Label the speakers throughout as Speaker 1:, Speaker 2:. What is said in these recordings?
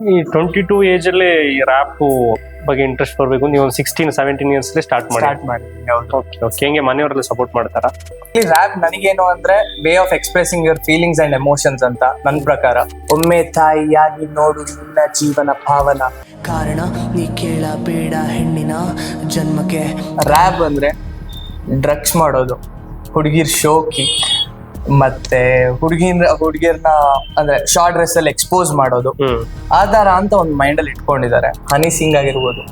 Speaker 1: ಈ twenty two age ಅಲ್ಲಿ ಈ ರ್ಯಾಪ್ ಬಗ್ಗೆ ಇಂಟ್ರೆಸ್ಟ್ ಬರಬೇಕು. ನೀವು ಒಂದು ಸಿಕ್ಸ್ಟೀನ್ ಸೆವೆಂಟೀನ್ ಇಯರ್ಸ್ ಸ್ಟಾರ್ಟ್ ಮಾಡಿ.
Speaker 2: ಸ್ಟಾರ್ಟ್ ಮಾಡಿ.
Speaker 1: ಓಕೆ ಓಕೆ ಹೆಂಗೆ ಮನೆಯವರೆಲ್ಲ ಸಪೋರ್ಟ್ ಮಾಡ್ತಾರಾ?
Speaker 2: ಈ ರ್ಯಾಪ್ ನನಗೇನು ಅಂದ್ರೆ way of expressing your feelings and emotions ಅಂತ ನನ್ನ ಪ್ರಕಾರ. ಒಮ್ಮೆ ತಾಯಿಯಾಗಿ ನೋಡು ನಿನ್ನ ಜೀವನ ಭಾವನ.
Speaker 3: ಕಾರಣ ನೀ ಕೇಳಬೇಡ ಹೆಣ್ಣಿನ ಜನ್ಮಕ್ಕೆ.
Speaker 2: ರ್ಯಾಪ್ ಅಂದ್ರೆ ಡ್ರಗ್ಸ್ ಮಾಡೋದು. ಹುಡುಗಿರ್ ಶೋಕಿ. ಮತ್ತೆ ಹುಡುಗಿನ ಹುಡುಗಿಯರ್ನ ಅಂದ್ರೆ ಶಾರ್ಟ್ ಡ್ರೆಸ್ ಅಲ್ಲಿ ಎಕ್ಸ್ಪೋಸ್ ಮಾಡೋದು.
Speaker 1: ಆ
Speaker 2: ತರ ಅಂತ ಒಂದು ಮೈಂಡ್ ಅಲ್ಲಿ ಇಟ್ಕೊಂಡಿದ್ದಾರೆ. ಹನಿ ಸಿಂಗ್ ಆಗಿರ್ಬೋದು.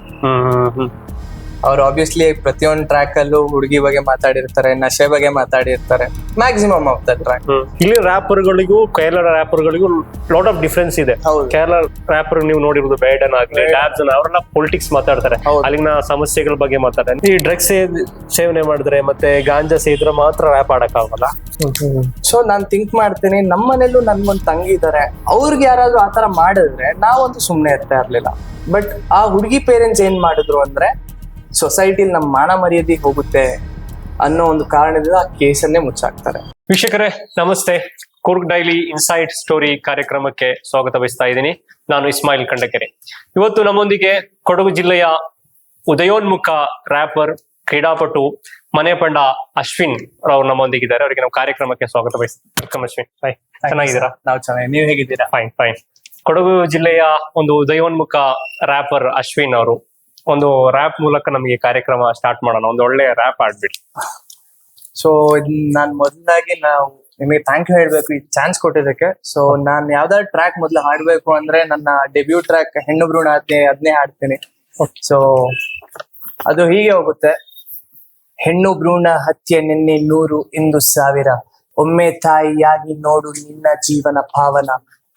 Speaker 2: ಅವ್ರು ಆಬ್ವಿಯಸ್ಲಿ ಪ್ರತಿಯೊಂದು ಟ್ರ್ಯಾಕ್ ಅಲ್ಲೂ ಹುಡುಗಿ ಬಗ್ಗೆ ಮಾತಾಡಿರ್ತಾರೆ ನಶೆ ಬಗ್ಗೆ ಮಾತಾಡಿರ್ತಾರೆ. ಮ್ಯಾಕ್ಸಿಮಮ್ ಆಫ್ ದ ಟ್ರ್ಯಾಕ್
Speaker 1: ಇಲ್ಲಿ ರ್ಯಾಪರ್ಗಳಿಗೂ ಕೇರಳ ರ್ಯಾಪರ್ಗಳಿಗೂ ಲಾಟ್ ಆಫ್ ಡಿಫ್ರೆನ್ಸ್ ಇದೆ. ಕೇರಳ ರ್ಯಾಪರ್ ನೀವು ನೋಡಿರೋದು ಬೇಡನ್ ಆಗ್ಲಿ ಡ್ಯಾಬ್ಸ್ ಅವರೆಲ್ಲ ಪೊಲಿಟಿಕ್ಸ್ ಮಾತಾಡ್ತಾರೆ. ಅಲ್ಲಿನ ಸಮಸ್ಯೆಗಳ ಬಗ್ಗೆ ಮಾತಾಡ್ತಾರೆ. ಈ ಡ್ರಗ್ಸ್ ಸೇವನೆ ಮಾಡಿದ್ರೆ ಮತ್ತೆ ಗಾಂಜಾ ಸೇದ್ರೆ ಮಾತ್ರ ರ್ಯಾಪ್ ಆಡಕ್ ಆಗಲ್ಲ
Speaker 2: ಸೊ ನಾನ್ ಥಿಂಕ್ ಮಾಡ್ತೀನಿ ನಮ್ಮನೇಲೂ ನನ್ಗೊಂದ್ ತಂಗಿ ಇದಾರೆ. ಅವ್ರಿಗೆ ಯಾರಾದ್ರೂ ಆತರ ಮಾಡಿದ್ರೆ ನಾವಂತೂ ಸುಮ್ನೆ ಇರ್ತಾ ಇರ್ಲಿಲ್ಲ. ಬಟ್ ಆ ಹುಡುಗಿ ಪೇರೆಂಟ್ಸ್ ಏನ್ ಮಾಡಿದ್ರು ಅಂದ್ರೆ ಸೊಸೈಟಿಲಿ ನಮ್ಮ ಮಾನ ಮರ್ಯಾದೆ ಹೋಗುತ್ತೆ ಅನ್ನೋ ಒಂದು ಕಾರಣದಿಂದ ಆ ಕೇಸನ್ನೇ ಮುಚ್ಚಾಕ್ತಾರೆ.
Speaker 1: ವೀಕ್ಷಕರೇ ನಮಸ್ತೆ. ಕುರ್ಗ್ ಡೈಲಿ ಇನ್ಸೈಟ್ ಸ್ಟೋರಿ ಕಾರ್ಯಕ್ರಮಕ್ಕೆ ಸ್ವಾಗತ ಬಯಸ್ತಾ ಇದ್ದೀನಿ. ನಾನು ಇಸ್ಮಾಯಿಲ್ ಕಂಡಕೆರೆ ಇವತ್ತು ನಮ್ಮೊಂದಿಗೆ ಕೊಡಗು ಜಿಲ್ಲೆಯ ಉದಯೋನ್ಮುಖ ರ್ಯಾಪರ್ ಕ್ರೀಡಾಪಟು ಮನೆ ಪಂಡ ಅಶ್ವಿನ್ ಅವ್ರು ನಮ್ಮೊಂದಿಗಿದ್ದಾರೆ. ಅವರಿಗೆ ನಾವು ಕಾರ್ಯಕ್ರಮಕ್ಕೆ ಸ್ವಾಗತ ಬಯಸ್ತೀವಿ ವೆಲ್ಕಮ್ ಅಶ್ವಿನ್. ಹಾಯ್ ಚೆನ್ನಾಗಿದ್ದೀರಾ?
Speaker 2: ನಾವು ಚೆನ್ನಾಗಿ ನೀವು ಹೇಗಿದ್ದೀರಾ?
Speaker 1: ಫೈನ್ ಫೈನ್ ಕೊಡಗು ಜಿಲ್ಲೆಯ ಒಂದು ಉದಯೋನ್ಮುಖ ರ್ಯಾಪರ್ ಅಶ್ವಿನ್ ಅವರು ಒಂದು ರ್ಯಾಪ್ ಮೂಲಕ ನಮಗೆ ಕಾರ್ಯಕ್ರಮ ಸ್ಟಾರ್ಟ್ ಮಾಡೋಣ. ಒಂದು ಒಳ್ಳೆ ರ್ಯಾಪ್ ಆಡ್ಬಿಟ್ಟು
Speaker 2: ಸೊ ನಾನ್ ಮೊದಲಾಗಿ ನಾವು ನಿಮಗೆ ಥ್ಯಾಂಕ್ ಯು ಹೇಳ್ಬೇಕು, ಈ ಚಾನ್ಸ್ ಕೊಟ್ಟಿದ್ದಕ್ಕೆ. ಸೊ ನಾನ್ ಯಾವ್ದಾದ್ರು ಟ್ರ್ಯಾಕ್ ಮೊದ್ಲು ಹಾಡ್ಬೇಕು ಅಂದ್ರೆ ನನ್ನ ಡೆಬ್ಯೂ ಟ್ರ್ಯಾಕ್ ಹೆಣ್ಣು ಭ್ರೂಣ ಅದ್ನೇ ಅದನ್ನೇ ಹಾಡ್ತೀನಿ. ಸೊ ಅದು ಹೀಗೆ ಹೋಗುತ್ತೆ. ಹೆಣ್ಣು ಭ್ರೂಣ ಹತ್ಯೆ ನಿನ್ನೆ ನೂರು, ಇಂದು ಸಾವಿರ. ಒಮ್ಮೆ ತಾಯಿಯಾಗಿ ನೋಡು ನಿನ್ನ ಜೀವನ ಭಾವನ.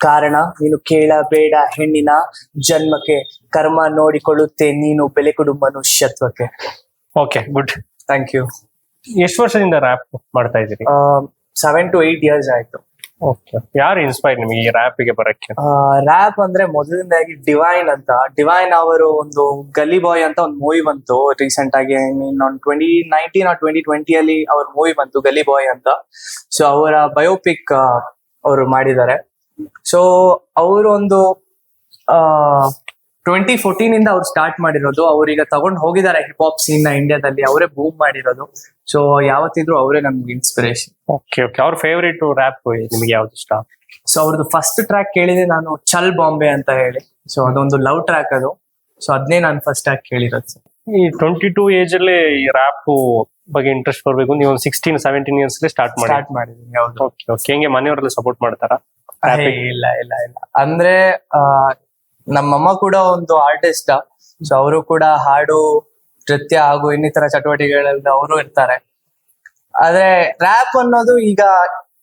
Speaker 2: ಕಾರಣ ನೀನು ಕೇಳಬೇಡ ಹೆಣ್ಣಿನ ಜನ್ಮಕ್ಕೆ ಕರ್ಮ ನೋಡಿಕೊಳ್ಳುತ್ತೆ ನೀನು ಬೆಲೆ ಕೊಡು ಮನುಷ್ಯತ್ವಕ್ಕೆ.
Speaker 1: ಓಕೆ ಗುಡ್
Speaker 2: ಥ್ಯಾಂಕ್ ಯು
Speaker 1: ಎಷ್ಟು ವರ್ಷದಿಂದ ರ್ಯಾಪ್ ಮಾಡ್ತಾ ಇದ್ದೀರಿ?
Speaker 2: ಸೆವೆನ್ ಟು ಏಟ್ ಇಯರ್ಸ್ ಆಯ್ತು.
Speaker 1: ಓಕೆ ಯಾರು ಇನ್ಸ್ಪೈರ್ ನಿಮಗೆ ಈ ರ್ಯಾಪ್ಗೆ ಬರಕ್ಕೆ?
Speaker 2: ರ್ಯಾಪ್ ಅಂದ್ರೆ ಮೊದಲನೇದಾಗಿ ಡಿವೈನ್ ಅಂತ. ಡಿವೈನ್ ಅವರು ಒಂದು ಗಲ್ಲಿ ಬಾಯ್ ಅಂತ ಒಂದು ಮೂವಿ ಬಂತು ರೀಸೆಂಟ್ ಆಗಿ mean twenty nineteen or twenty ಅಲ್ಲಿ ಅವ್ರ ಮೂವಿ ಬಂತು ಗಲ್ಲಿ ಬಾಯ್ ಅಂತ. ಸೊ ಅವರ ಬಯೋಪಿಕ್ ಅವರು ಮಾಡಿದ್ದಾರೆ. ಸೊ ಅವರು ಒಂದು ಟ್ವೆಂಟಿ ಫೋರ್ಟೀನ್ ಇಂದ ಅವ್ರು ಸ್ಟಾರ್ಟ್ ಮಾಡಿರೋದು. ಅವ್ರೀಗ ತಗೊಂಡ್ ಹೋಗಿದ್ದಾರೆ ಹಿಪ್ ಹಾಪ್ ಸೀನ್ನ ಇಂಡಿಯಾದಲ್ಲಿ ಅವರೇ ಬೂಮ್ ಮಾಡಿರೋದು. ಸೊ ಯಾವತ್ತಿದ್ರು ಅವರೇ ನಮ್ಗೆ ಇನ್ಸ್ಪಿರೇಷನ್
Speaker 1: ಓಕೆ ಓಕೆ ಅವ್ರ ಫೇವರೇಟ್ ರ್ಯಾಪ್ ನಿಮ್ಗೆ ಯಾವ್ದು ಇಷ್ಟ?
Speaker 2: ಸೊ ಅವ್ರದ್ದು ಫಸ್ಟ್ ಟ್ರ್ಯಾಕ್ ಕೇಳಿದೆ ನಾನು ಚಲ್ ಬಾಂಬೆ ಅಂತ ಹೇಳಿ. ಸೊ ಅದೊಂದು ಲವ್ ಟ್ರ್ಯಾಕ್ ಅದು. ಸೊ ಅದನ್ನೇ ನಾನು ಫಸ್ಟ್ ಟ್ರ್ಯಾಕ್ ಕೇಳಿರೋದು
Speaker 1: ಈ ಟ್ವೆಂಟಿ ಟೂ ಏಜ್ ಅಲ್ಲಿ ಈ ರ್ಯಾಪ್ ಬಗ್ಗೆ ಇಂಟ್ರೆಸ್ಟ್ ಬರಬೇಕು. ನೀವು ಸಿಕ್ಸ್ಟೀನ್ ಸೆವೆಂಟೀನ್ ಇಯರ್ಸ್ ಸ್ಟಾರ್ಟ್ ಮಾಡಿ.
Speaker 2: ಸ್ಟಾರ್ಟ್ ಮಾಡಿದ್ದೀನಿ ಹೌದು.
Speaker 1: ಓಕೆ ಓಕೆ ಹೆಂಗೆ ಮನೆಯವರೆಲ್ಲ ಸಪೋರ್ಟ್ ಮಾಡ್ತಾರಾ?
Speaker 2: ಇಲ್ಲ ಇಲ್ಲ ಇಲ್ಲ. ಅಂದ್ರೆ ನಮ್ಮಮ್ಮ ಕೂಡ ಒಂದು ಆರ್ಟಿಸ್ಟ್ ಸೊ ಅವರು ಕೂಡ ಹಾಡು, ನೃತ್ಯ ಹಾಗೂ ಇನ್ನಿತರ ಚಟುವಟಿಕೆಗಳಲ್ಲಿ ಅವರು ಇರ್ತಾರೆ. ಆದ್ರೆ ರ್ಯಾಪ್ ಅನ್ನೋದು ಈಗ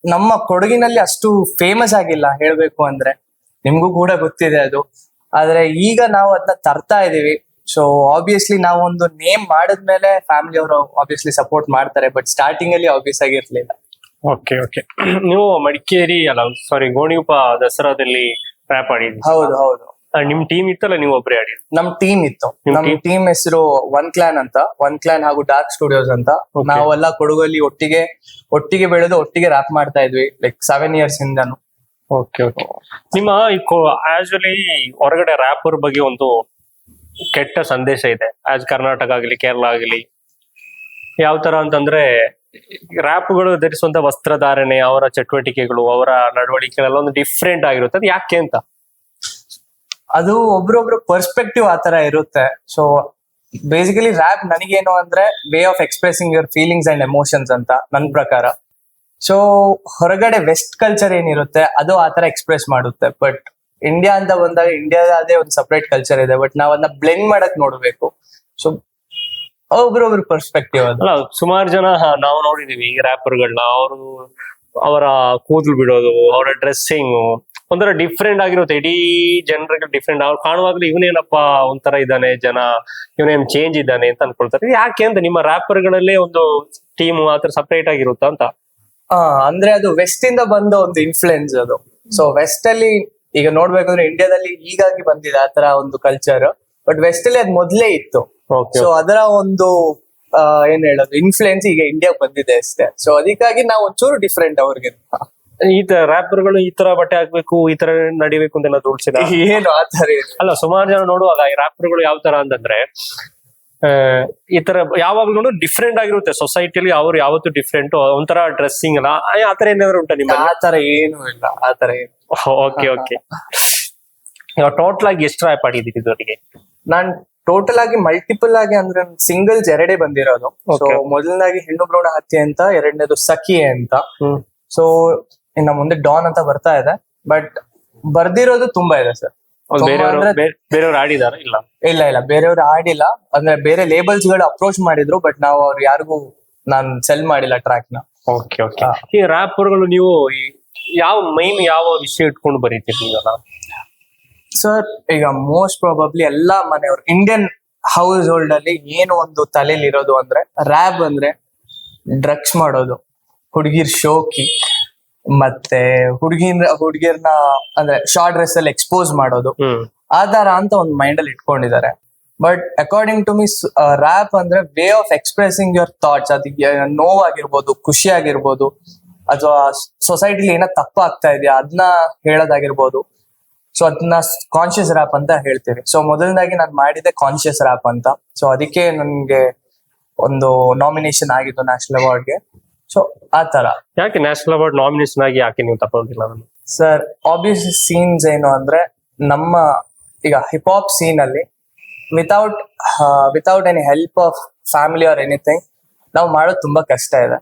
Speaker 2: ನಮ್ಮ ಕೊಡಗಿನಲ್ಲಿ ಅಷ್ಟು ಫೇಮಸ್ ಆಗಿಲ್ಲ, ಹೇಳ್ಬೇಕು ಅಂದ್ರೆ. ನಿಮ್ಗೂ ಕೂಡ ಗೊತ್ತಿದೆ ಅದು. ಆದ್ರೆ, ಈಗ ನಾವು ಅದನ್ನ ತರ್ತಾ ಇದೀವಿ. ಸೊ ಆಬ್ವಿಯಸ್ಲಿ ನಾವು ಒಂದು ನೇಮ್ ಮಾಡಿದ್ಮೇಲೆ ಫ್ಯಾಮಿಲಿ ಅವರು ಆಬ್ವಿಯಸ್ಲಿ ಸಪೋರ್ಟ್ ಮಾಡ್ತಾರೆ ಬಟ್ ಸ್ಟಾರ್ಟಿಂಗ್ ಅಲ್ಲಿ ಆಬ್ವಿಯಸ್ ಆಗಿರ್ಲಿಲ್ಲ.
Speaker 1: ಓಕೆ ಓಕೆ ನೀವು ಮಡಿಕೇರಿ ಅಲ್ಲ ಸಾರಿ ಗೋಣಿಪ ದಸರಾದಲ್ಲಿ ರ್ಯಾಪ್ ಆಡಿದ್ರಿ.
Speaker 2: ಹೌದು ಹೌದು.
Speaker 1: ಆ, ನಿಮ್ ಟೀಮ್ ಇತ್ತಲ್ಲ ನೀವು ಒಬ್ಬರೇ ಆಡಿದ್ರಿ
Speaker 2: ನಮ್ ಟೀಮ್ ಇತ್ತು.
Speaker 1: ನಿಮ್
Speaker 2: ನಮ್
Speaker 1: team?
Speaker 2: ಟೀಮ್ ಹೆಸರು ಒನ್ ಕ್ಲಾನ್ ಅಂತ. ಒನ್ ಕ್ಲಾನ್ ಹಾಗೂ ಡಾರ್ಕ್ ಸ್ಟುಡಿಯೋಸ್ ಅಂತ.
Speaker 1: Okay.
Speaker 2: ನಾವೆಲ್ಲ ಕೊಡಗಲ್ಲಿ ಒಟ್ಟಿಗೆ ಒಟ್ಟಿಗೆ ಬೆಳೆದು ಒಟ್ಟಿಗೆ ರ್ಯಾಪ್ ಮಾಡ್ತಾ ಇದ್ವಿ ಲೈಕ್ ಸೆವೆನ್ ಇಯರ್ಸ್ ಇಂದನು
Speaker 1: ಓಕೆ ಓಕೆ ನಿಮ್ಮ ಈ ಆಕ್ಚುಲಿ ಹೊರಗಡೆ ರ್ಯಾಪರ್ ಬಗ್ಗೆ ಒಂದು ಕೆಟ್ಟ ಸಂದೇಶ ಇದೆ. ಆಸ್ ಕರ್ನಾಟಕ ಆಗಲಿ ಕೇರಳ ಆಗಲಿ ಯಾವ ತರ ಅಂತಂದ್ರೆ ರ್ಯಾಪ್ಗಳು ಧರಿಸುವಂತ ವಸ್ತ್ರಧಾರಣೆ, ಅವರ ಚಟುವಟಿಕೆಗಳು, ಅವರ ನಡವಳಿಕೆಗಳೆಲ್ಲ ಒಂದು ಡಿಫ್ರೆಂಟ್ ಆಗಿರುತ್ತೆ. ಅದು ಯಾಕೆ ಅಂತ?
Speaker 2: ಅದು ಒಬ್ರೊಬ್ರು ಪರ್ಸ್ಪೆಕ್ಟಿವ್ ಆತರ ಇರುತ್ತೆ. ಸೊ ಬೇಸಿಕಲಿ ರ್ಯಾಪ್ ನನಗೇನು ಅಂದ್ರೆ way of expressing your feelings and emotions ಅಂತ ನನ್ನ ಪ್ರಕಾರ. ಸೊ ಹೊರಗಡೆ ವೆಸ್ಟ್ ಕಲ್ಚರ್ ಏನಿರುತ್ತೆ, ಅದು ಆತರ ಎಕ್ಸ್ಪ್ರೆಸ್ ಮಾಡುತ್ತೆ. ಬಟ್ ಇಂಡಿಯಾ ಅಂತ ಬಂದಾಗ ಇಂಡಿಯಾದ ಅದೇ ಒಂದು ಸಪ್ರೇಟ್ ಕಲ್ಚರ್ ಇದೆ. ಬಟ್ ನಾವ್ ಅದನ್ನ ಬ್ಲೆಂಡ್ ಮಾಡಕ್ ನೋಡ್ಬೇಕು. ಒಬ್ರೊಬ್ರು ಪರ್ಸ್ಪೆಕ್ಟಿವ್
Speaker 1: ಅಲ್ಲ ಸುಮಾರು ಜನ ನಾವು ನೋಡಿದೀವಿ ರ್ಯಾಪರ್ಗಳನ್ನ ಅವರು ಅವರ ಕೂದಲು ಬಿಡೋದು ಅವರ ಡ್ರೆಸ್ಸಿಂಗ್ ಒಂಥರ ಡಿಫ್ರೆಂಟ್ ಆಗಿರುತ್ತೆ. ಇಡೀ ಜನರಿಗೆ ಡಿಫ್ರೆಂಟ್ ಅವ್ರು ಕಾಣುವಾಗ್ಲೂ ಇವನೇನಪ್ಪ ಒಂಥರ ಇದ್ದಾನೆ ಜನ ಇವನೇನ್ ಚೇಂಜ್ ಇದ್ದಾನೆ ಅಂತ ಅನ್ಕೊಳ್ತಾರೆ. ಯಾಕೆ ಅಂತ ನಿಮ್ಮ ರ್ಯಾಪರ್ಗಳಲ್ಲೇ ಒಂದು ಟೀಮ್ ಆತರ ಸಪರೇಟ್ ಆಗಿರುತ್ತ ಅಂತ?
Speaker 2: ಆ, ಅಂದ್ರೆ ಅದು ವೆಸ್ಟ್ ಇಂದ ಬಂದ ಒಂದು ಇನ್ಫ್ಲುಯೆನ್ಸ್ ಅದು. ಸೊ ವೆಸ್ಟ್ ಅಲ್ಲಿ ಈಗ ನೋಡ್ಬೇಕಂದ್ರೆ ಇಂಡಿಯಾದಲ್ಲಿ ಈಗಾಗಿ ಬಂದಿದೆ ಆತರ ಒಂದು ಕಲ್ಚರ್ ಬಟ್ ವೆಸ್ಟ್ ಅಲ್ಲಿ ಅದ್ ಮೊದ್ಲೇ ಇತ್ತು. ಸೊ ಅದರ ಒಂದು ಏನ್ ಹೇಳೋದು ಇನ್ಫ್ಲುಯೆನ್ಸ್ ಈಗ ಇಂಡಿಯಾಗ್ ಬಂದಿದೆ ಅಷ್ಟೇ. ಸೊ ಅದಕ್ಕಾಗಿ ನಾವು ಒಂಚೂರು ಡಿಫ್ರೆಂಟ್ ಅವ್ರಿಗೆ.
Speaker 1: ಈ ತರ ರ್ಯಾಪರ್ಗಳು ಈ ತರ ಬಟ್ಟೆ ಹಾಕ್ಬೇಕು ಈ ತರ ನಡಿಬೇಕು ಅಂತ ಏನಾದ್ರು ರೂಲ್ಸ್ ಇದೆ
Speaker 2: ಏನು ಆತರ
Speaker 1: ಅಲ್ಲ ಸುಮಾರು ಜನ ನೋಡುವಾಗ ಈ ರ್ಯಾಪರ್ಗಳು ಯಾವ ತರ ಅಂತಂದ್ರೆ ಈ ತರ ಯಾವಾಗ್ಲೂ ಡಿಫ್ರೆಂಟ್ ಆಗಿರುತ್ತೆ ಸೊಸೈಟಿಲಿ ಅವ್ರು ಯಾವತ್ತು ಡಿಫ್ರೆಂಟ್ ಒಂಥರ ಡ್ರೆಸ್ಸಿಂಗ್ ಅಲ್ಲ. ಆತರ ಏನಾದ್ರು ಉಂಟಾ ನಿಮ್ಮ
Speaker 2: ಆತರ ಏನು ಇಲ್ಲ ಆತರ ಏನು?
Speaker 1: ಓಕೆ ಓಕೆ ಟೋಟಲ್ ಆಗಿ ಎಷ್ಟು ರ್ಯಾಪ್ ಆಡಿದ್ದೀರಿ
Speaker 2: ನಾನ್ ಟೋಟಲ್ ಆಗಿ ಮಲ್ಟಿಪಲ್ ಆಗಿ ಅಂದ್ರೆ ಸಿಂಗಲ್ಸ್ ಎರಡೇ ಬಂದಿರೋದು. ಸೊ. ಮೊದಲನೇದಾಗಿ ಹೆಣ್ಣು ಭ್ರೂಣ ಹತ್ಯೆ ಅಂತ ಎರಡನೇದು ಸಖಿ ಅಂತ. ಸೊ ಇನ್ನ ಮುಂದೆ ಡಾನ್ ಅಂತ ಬರ್ತಾ ಇದೆ. ಬಟ್ ಬರ್ದಿರೋದು ತುಂಬಾ ಇದೆ ಸರ್.
Speaker 1: ಬೇರೆಯವರು ಆಡಿದಾರ? ಇಲ್ಲ.
Speaker 2: ಇಲ್ಲ ಇಲ್ಲ. ಬೇರೆಯವ್ರು ಆಡಿಲ್ಲ. ಅಂದ್ರೆ ಬೇರೆ ಲೇಬಲ್ಸ್ಗಳು ಅಪ್ರೋಚ್ ಮಾಡಿದ್ರು ಬಟ್ ನಾವು ಅವ್ರು ಯಾರಿಗೂ ನಾನ್ ಸೆಲ್ ಮಾಡಿಲ್ಲ ಟ್ರ್ಯಾಕ್ನ.
Speaker 1: ಓಕೆ ಓಕೆ ಈ ರ್ಯಾಪರ್ಗಳು ನೀವು ಯಾವ ಮೈನ್ ಯಾವ ವಿಷಯ ಇಟ್ಕೊಂಡು ಬರೀತೀರಿ
Speaker 2: ಸರ್ ಈಗ ಮೋಸ್ಟ್ ಪ್ರಾಬಬ್ಲಿ ಎಲ್ಲಾ ಮನೆಯವರು ಇಂಡಿಯನ್ ಹೌಸ್ ಹೋಲ್ಡ್ ಅಲ್ಲಿ ಏನು ಒಂದು ತಲೆಯಲ್ಲಿ ಇರೋದು ಅಂದ್ರೆ ರ್ಯಾಬ್ ಅಂದ್ರೆ ಡ್ರಗ್ಸ್ ಮಾಡೋದು. ಹುಡುಗಿರ್ ಶೋಕಿ ಮತ್ತೆ ಹುಡುಗಿನ ಹುಡುಗಿರ್ನ ಅಂದ್ರೆ ಶಾರ್ಟ್ ಡ್ರೆಸ್ ಅಲ್ಲಿ ಎಕ್ಸ್ಪೋಸ್ ಮಾಡೋದು.
Speaker 1: ಆ
Speaker 2: ತರ ಅಂತ ಒಂದು ಮೈಂಡ್ ಅಲ್ಲಿ ಇಟ್ಕೊಂಡಿದ್ದಾರೆ. But according to me rap ಅಂದ್ರೆ way of expressing your thoughts ಅದಕ್ಕೆ ನೋವಾಗಿರ್ಬೋದು ಖುಷಿ ಆಗಿರ್ಬೋದು ಅಥವಾ ಸೊಸೈಟಿಲಿ ಏನೋ ತಪ್ಪಾಗ್ತಾ ಇದೆಯಾ ಅದನ್ನ ಹೇಳೋದಾಗಿರ್ಬೋದು. ಸೊ ಅದನ್ನ ಕಾನ್ಶಿಯಸ್ ರ್ಯಾಪ್ ಅಂತ ಹೇಳ್ತೀವಿ. ಸೊ ಮೊದಲನೇದಾಗಿ ನಾನು ಮಾಡಿದೆ ಕಾನ್ಶಿಯಸ್ ರ್ಯಾಪ್ ಅಂತ. ಸೊ ಅದಕ್ಕೆ ನನಗೆ ಒಂದು ನಾಮಿನೇಷನ್ ಆಗಿತ್ತು ನ್ಯಾಷನಲ್ ಅವಾರ್ಡ್ಗೆ ಸೊ ಆ ತರ
Speaker 1: ಯಾಕೆ ನ್ಯಾಷನಲ್ ಅವಾರ್ಡ್ ನಾಮಿನೇಷನ್ ಆಗಿ ಯಾಕೆ ನೀವು ತಗೊಂಡಿಲ್ಲ ಅದನ್ನ?
Speaker 2: ಸರ್ ಆಬ್ವಿಯಸ್ ಸೀನ್ಸ್ ಏನು ಅಂದ್ರೆ ನಮ್ಮ ಈಗ ಹಿಪ್ ಹಾಪ್ ಸೀನ್ ಅಲ್ಲಿ without without any help of family or anything ನಾವು ಮಾಡೋದು ತುಂಬಾ ಕಷ್ಟ ಇದೆ.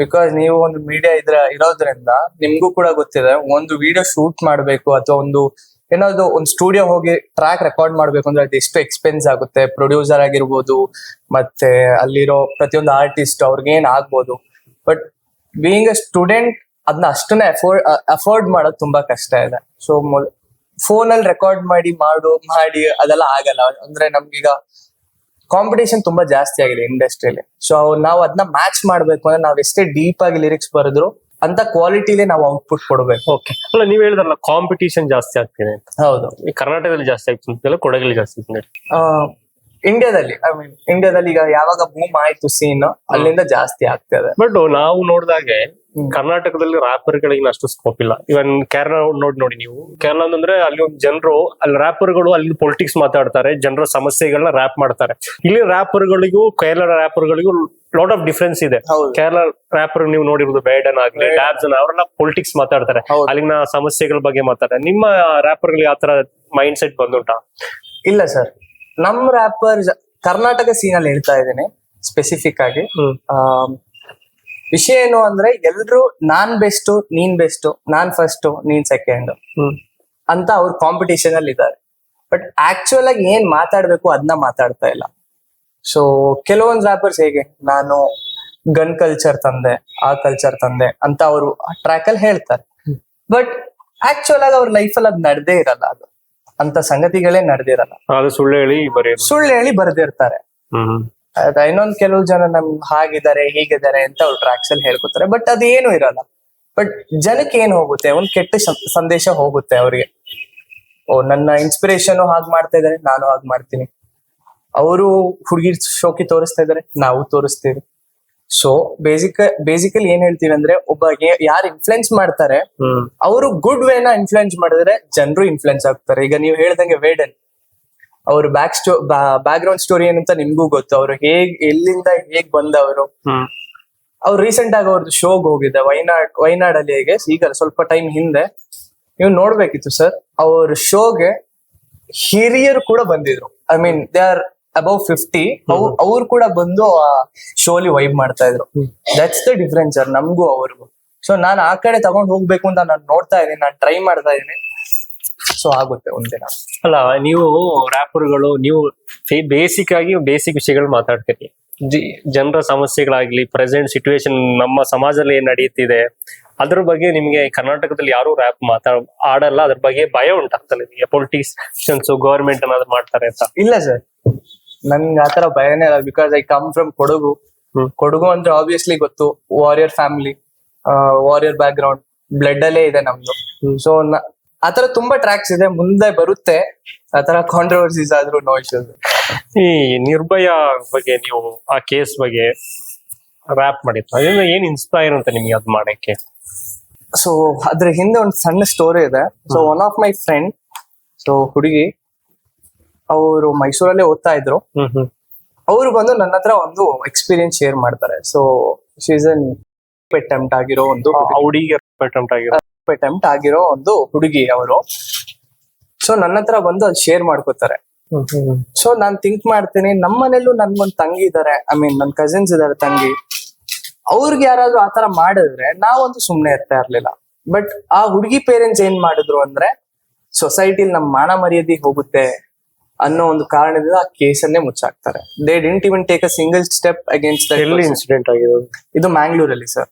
Speaker 2: ಬಿಕಾಸ್ ನೀವು ಒಂದು ಮೀಡಿಯಾ ಇದ್ರ ಇರೋದ್ರಿಂದ ನಿಮ್ಗೂ ಕೂಡ ಗೊತ್ತಿದೆ, ಒಂದು ವಿಡಿಯೋ ಶೂಟ್ ಮಾಡಬೇಕು ಅಥವಾ ಒಂದು ಏನಾದ್ರು ಒಂದು ಸ್ಟುಡಿಯೋ ಹೋಗಿ ಟ್ರ್ಯಾಕ್ ರೆಕಾರ್ಡ್ ಮಾಡ್ಬೇಕು ಅಂದ್ರೆ ಅದು ಎಷ್ಟು ಎಕ್ಸ್ಪೆನ್ಸ್ ಆಗುತ್ತೆ ಪ್ರೊಡ್ಯೂಸರ್ ಆಗಿರ್ಬೋದು, ಮತ್ತೆ ಅಲ್ಲಿರೋ ಪ್ರತಿಯೊಂದು ಆರ್ಟಿಸ್ಟ್ ಅವ್ರಿಗೆ ಏನ್ ಆಗ್ಬೋದು. ಬಟ್ ಬೀಯಿಂಗ್ ಅ ಸ್ಟೂಡೆಂಟ್ ಅದನ್ನ ಅಷ್ಟನ್ನ ಅಫೋರ್ಡ್ ಅಫೋರ್ಡ್ ಮಾಡೋದು ತುಂಬಾ ಕಷ್ಟ ಇದೆ. ಸೊ ಫೋನ್ ಅಲ್ಲಿ ರೆಕಾರ್ಡ್ ಮಾಡಿ, ಮಾಡು, ಮಾಡಿ ಅದೆಲ್ಲ ಆಗಲ್ಲ. ಅಂದ್ರೆ ನಮ್ಗೀಗ ಕಾಂಪಿಟೇಷನ್ ತುಂಬಾ ಜಾಸ್ತಿ ಆಗಿದೆ ಇಂಡಸ್ಟ್ರಿಯಲ್ಲಿ ಸೊ ನಾವು ಅದನ್ನ ಮ್ಯಾಚ್ ಮಾಡ್ಬೇಕು ಅಂದ್ರೆ ನಾವ್ ಎಷ್ಟೇ ಡೀಪ್ ಆಗಿ ಲಿರಿಕ್ಸ್ ಬರೆದ್ರು ಅಂತ ಕ್ವಾಲಿಟಿಲೇ ನಾವು ಔಟ್ಪುಟ್ ಕೊಡಬೇಕು.
Speaker 1: ಓಕೆ ಅಲ್ಲ ನೀವು ಹೇಳಿದ್ರಲ್ಲ ಕಾಂಪಿಟೇಷನ್ ಜಾಸ್ತಿ ಆಗ್ತಿದೆ ಅಂತ.
Speaker 2: ಹೌದು.
Speaker 1: ಈ ಕರ್ನಾಟಕದಲ್ಲಿ ಜಾಸ್ತಿ ಆಗ್ತಿಲ್ಲ ಕೊಡಗಲ್ಲಿ ಜಾಸ್ತಿ ಆಗ್ತಿದೆ
Speaker 2: ಇಂಡಿಯಾದಲ್ಲಿ ಐ ಮೀನ್ ಇಂಡಿಯಾದಲ್ಲಿ ಈಗ ಯಾವಾಗ ಬೂಮ್ ಆಯ್ತು ಸೀನ್ ಅಲ್ಲಿಂದ ಜಾಸ್ತಿ ಆಗ್ತದೆ.
Speaker 1: ಬಟ್ ನಾವು ನೋಡಿದಾಗೆ. ಕರ್ನಾಟಕದಲ್ಲಿ ಗಳಿಗೆ ಅಷ್ಟು ಸ್ಕೋಪ್ ಇಲ್ಲ. ಇವನ್ ಕೇರಳ ನೋಡಿ ನೋಡಿ ನೀವು. ಕೇರಳ ಅಂದ್ರೆ ಅಲ್ಲಿ ಒಂದು ಜನರು ಅಲ್ಲಿ ರ್ಯಾಪರ್ಗಳು ಅಲ್ಲಿ ಪೊಲಿಟಿಕ್ಸ್ ಮಾತಾಡ್ತಾರೆ ಜನರ ಸಮಸ್ಯೆಗಳನ್ನ ರ್ಯಾಪ್ ಮಾಡ್ತಾರೆ. ಇಲ್ಲಿ ರ್ಯಾಪರ್ಗಳಿಗೂ ಕೇರಳ ರ್ಯಾಪರ್ಗಳಿಗೂ ಲಾಟ್ ಆಫ್ ಡಿಫ್ರೆನ್ಸ್ ಇದೆ. ಕೇರಳ ರ್ಯಾಪರ್ ನೀವು ನೋಡಿರೋದು ಬೇಡನ್ ಆಗ್ಲಿ. ಡ್ಯಾಬ್ಸ್ ಅವರೆಲ್ಲ ಪೊಲಿಟಿಕ್ಸ್ ಮಾತಾಡ್ತಾರೆ. ಅಲ್ಲಿನ ಸಮಸ್ಯೆಗಳ ಬಗ್ಗೆ ಮಾತಾಡ್ತಾರೆ. ನಿಮ್ಮ ರ್ಯಾಪರ್ಗಳಿಗೆ ಆತರ ಮೈಂಡ್ ಸೆಟ್ ಬಂದುಂಟಾ?
Speaker 2: ಇಲ್ಲ ಸರ್ ನಮ್ ರ್ಯಾಪರ್ ಕರ್ನಾಟಕ ಸೀನ್ ಅಲ್ಲಿ ಹೇಳ್ತಾ ಇದ್ದೇನೆ ಸ್ಪೆಸಿಫಿಕ್ ಆಗಿ. ವಿಷಯ ಏನು ಅಂದ್ರೆ ಎಲ್ರು ನಾನ್ ಬೆಸ್ಟ್ ನೀನ್ ಬೆಸ್ಟ್ ನಾನ್ ಫಸ್ಟ್ ನೀನ್ ಸೆಕೆಂಡ್ ಅಂತ ಅವ್ರ ಕಾಂಪಿಟೇಷನ್ ಅಲ್ಲಿ ಇದ್ದಾರೆ. ಬಟ್ ಆಕ್ಚುಯಲ್ ಆಗಿ ಏನ್ ಮಾತಾಡ್ಬೇಕು ಅದನ್ನ ಮಾತಾಡ್ತಾ ಇಲ್ಲ. ಸೊ ಕೆಲವೊಂದ್ ರ್ಯಾಪರ್ಸ್ ಹೇಗೆ ನಾನು ಗನ್ ಕಲ್ಚರ್ ತಂದೆ ಆ ಕಲ್ಚರ್ ತಂದೆ ಅಂತ ಅವರು ಟ್ರ್ಯಾಕ್ ಅಲ್ಲಿ ಹೇಳ್ತಾರೆ. ಬಟ್ ಆಕ್ಚುಯಲ್ ಆಗಿ ಅವ್ರ ಅಲ್ಲಿ ಅದ್ ನಡೆದೇ ಇರಲ್ಲ ಅದು. ಅಂತ ಸಂಗತಿಗಳೇ ನಡೆದಿರಲ್ಲ.
Speaker 1: ಅದು ಸುಳ್ಳು ಹೇಳಿ
Speaker 2: ಸುಳ್ಳು ಹೇಳಿ ಬರ್ದಿರ್ತಾರೆ. ಆಯ್ತಾ ಇನ್ನೊಂದ್ ಕೆಲವು ಜನ ನಮ್ ಹಾಗಿದ್ದಾರೆ ಹೀಗಿದ್ದಾರೆ ಅಂತ ಅವ್ರು ಟ್ರ್ಯಾಕ್ಸ್ ಅಲ್ಲಿ ಹೇಳ್ಕೊತಾರೆ. ಬಟ್ ಅದೇನು ಇರಲ್ಲ. ಬಟ್ ಜನಕ್ಕೆ ಏನ್ ಹೋಗುತ್ತೆ? ಒಂದ್ ಕೆಟ್ಟ ಸಂದೇಶ ಹೋಗುತ್ತೆ ಅವ್ರಿಗೆ. ಓ ನನ್ನ ಇನ್ಸ್ಪಿರೇಷನ್ ಹಾಗ್ ಮಾಡ್ತಾ ಇದಾರೆ ನಾನು ಹಾಗ್ ಮಾಡ್ತೀನಿ. ಅವರು ಹುಡುಗಿ ಶೋಕಿ ತೋರಿಸ್ತಾ ಇದಾರೆ ನಾವು ತೋರಿಸ್ತೀವಿ. ಸೊ ಬೇಸಿಕ ಬೇಸಿಕಲಿ ಏನ್ ಹೇಳ್ತೀವಿ ಅಂದ್ರೆ ಒಬ್ಬ ಯಾರು ಇನ್ಫ್ಲುಯೆನ್ಸ್ ಮಾಡ್ತಾರೆ ಅವರು ಗುಡ್ ವೇನ ಇನ್ಫ್ಲುಯೆನ್ಸ್ ಮಾಡಿದ್ರೆ ಜನರು ಇನ್ಫ್ಲುಯೆನ್ಸ್ ಆಗ್ತಾರೆ. ಈಗ ನೀವು ಹೇಳ್ದಂಗೆ ವೇಡನ್ ಅವ್ರ ಬ್ಯಾಕ್ ಸ್ಟೋ ಬ್ಯಾಕ್ ಗ್ರೌಂಡ್ ಸ್ಟೋರಿ ಏನಂತ ನಿಮ್ಗೂ ಗೊತ್ತು. ಅವ್ರು ಹೇಗ್ ಎಲ್ಲಿಂದ ಹೇಗ್ ಬಂದವರು? ಅವ್ರು ರೀಸೆಂಟ್ ಆಗಿ ಅವ್ರದ್ದು ಶೋಗ್ ಹೋಗಿದ್ದೆ ವೈನಾಡ್ ವೈನಾಡಲ್ಲಿ ಹೇಗೆ ಈಗ ಸ್ವಲ್ಪ ಟೈಮ್ ಹಿಂದೆ. ನೀವು ನೋಡ್ಬೇಕಿತ್ತು ಸರ್ ಅವ್ರ ಶೋಗೆ ಹಿರಿಯರು ಕೂಡ ಬಂದಿದ್ರು. I mean they are above fifty ಅವ್ರು ಕೂಡ ಬಂದು ಆ ಶೋಲಿ ವೈಬ್ ಮಾಡ್ತಾ ಇದ್ರು. ದಟ್ಸ್ ದ ಡಿಫ್ರೆನ್ಸ್ ಸರ್ ನಮಗೂ ಅವ್ರಿಗೂ. ಸೊ ನಾನು ಆ ಕಡೆ ತಗೊಂಡ್ ಹೋಗ್ಬೇಕು ಅಂತ ನಾನು ನೋಡ್ತಾ ಇದ್ದೀನಿ ನಾನು ಟ್ರೈ ಮಾಡ್ತಾ ಇದ್ದೀನಿ. ಸೊ ಆಗುತ್ತೆ ಒಂದಿನ
Speaker 1: ಅಲ್ಲ ನೀವು ರ್ಯಾಪರ್ಗಳು ನೀವು ಬೇಸಿಕ್ ಆಗಿ ಬೇಸಿಕ್ ವಿಷಯಗಳು ಮಾತಾಡ್ತೀರಿ. ಜನರ ಸಮಸ್ಯೆಗಳಾಗ್ಲಿ ಪ್ರೆಸೆಂಟ್ ಸಿಚುವೇಶನ್ ನಮ್ಮ ಸಮಾಜದಲ್ಲಿ ಏನ್ ನಡೆಯುತ್ತಿದೆ ಅದ್ರ ಬಗ್ಗೆ ನಿಮ್ಗೆ ಕರ್ನಾಟಕದಲ್ಲಿ ಯಾರು ರ್ಯಾಪ್ ಮಾತಾಡ ಆಡಲ್ಲ ಅದ್ರ ಬಗ್ಗೆ ಭಯ ಉಂಟಾಗ್ತಲ್ಲ ನಿಮಗೆ. ಪೊಲಿಟಿಷಿಯನ್ಸ್ ಗವರ್ಮೆಂಟ್ ಏನಾದ್ರು ಮಾಡ್ತಾರೆ ಅಂತ.
Speaker 2: ಇಲ್ಲ ಸರ್ ನನ್ಗೆ ಆತರ ಭಯನೇ ಇಲ್ಲ because I come from Kodagu. Kodagu ಅಂದ್ರೆ ಆಬ್ವಿಯಸ್ಲಿ ಗೊತ್ತು warrior family warrior background blood ಅಲ್ಲೇ ಇದೆ ನಮ್ದು. ಸೊ ಆತರ ತುಂಬಾ ಟ್ರ್ಯಾಕ್ಸ್ ಇದೆ ಮುಂದೆ ಬರುತ್ತೆ. ಆತರ ಕಾಂಟ್ರವರ್ಸೀಸ್ ಆದ್ರೂ ನೋ ಇಶ್ಯೂಸ್
Speaker 1: ಈ ನಿರ್ಭಯ ಬಗ್ಗೆ ನೀವು ಆ ಕೇಸ್ ಬಗ್ಗೆ ರ್ಯಾಪ್ ಮಾಡಿತ್ತು ಅದರಿಂದ ಏನ್ ಇನ್ಸ್ಪೈರ್ ಅಂತ ನಿಮ್ಗೆ ಅದ್ ಮಾಡಕ್ಕೆ?
Speaker 2: ಸೊ ಅದ್ರ ಹಿಂದೆ ಒಂದು ಸಣ್ಣ ಸ್ಟೋರಿ ಇದೆ. So one of my friend so ಹುಡುಗಿ ಅವರು ಮೈಸೂರಲ್ಲೇ ಓದ್ತಾ ಇದ್ರು. ಅವರು ಬಂದು ನನ್ನ ಹತ್ರ ಒಂದು ಎಕ್ಸ್ಪೀರಿಯನ್ಸ್ ಶೇರ್ ಮಾಡ್ತಾರೆ. ಸೊ ಸೀಸನ್ ಅಟೆಂಪ್ಟ್ ಆಗಿರೋ ಒಂದು
Speaker 1: ಹುಡುಗಿ ಅಟೆಂಪ್ಟ್ ಆಗಿರೋ.
Speaker 2: ಅಟೆಂಪ್ಟ್ ಆಗಿರೋ ಒಂದು ಹುಡುಗಿ ಅವರು. ಸೊ ನನ್ನ ಹತ್ರ ಬಂದು ಅದು ಶೇರ್ ಮಾಡ್ಕೋತಾರೆ. ಸೊ ನಾನ್ ಥಿಂಕ್ ಮಾಡ್ತೀನಿ ನಮ್ಮ ಮನೇಲೂ ನನ್ಗೊಂದ್ ತಂಗಿ ಇದಾರೆ. ಐ ಮೀನ್ ನನ್ ಕಸಿನ್ಸ್ ಇದಾರೆ ತಂಗಿ. ಅವ್ರಿಗೆ ಯಾರಾದ್ರೂ ಆತರ ಮಾಡಿದ್ರೆ ನಾವಂತೂ ಸುಮ್ನೆ ಇರ್ತಾ ಇರ್ಲಿಲ್ಲ. ಬಟ್ ಆ ಹುಡುಗಿ ಪೇರೆಂಟ್ಸ್ ಏನ್ ಮಾಡಿದ್ರು ಅಂದ್ರೆ ಸೊಸೈಟಿಲಿ ನಮ್ ಮಾನ ಮರ್ಯಾದೆ ಹೋಗುತ್ತೆ ಅನ್ನೋ ಒಂದು ಕಾರಣದಿಂದ ಆ ಕೇಸನ್ನೇ ಮುಚ್ಚಾಕ್ತಾರೆ. They didn't even take a single step against
Speaker 1: incident ಆಗಿರೋದು?
Speaker 2: ಇದು ಮ್ಯಾಂಗ್ಳೂರಲ್ಲಿ ಸರ್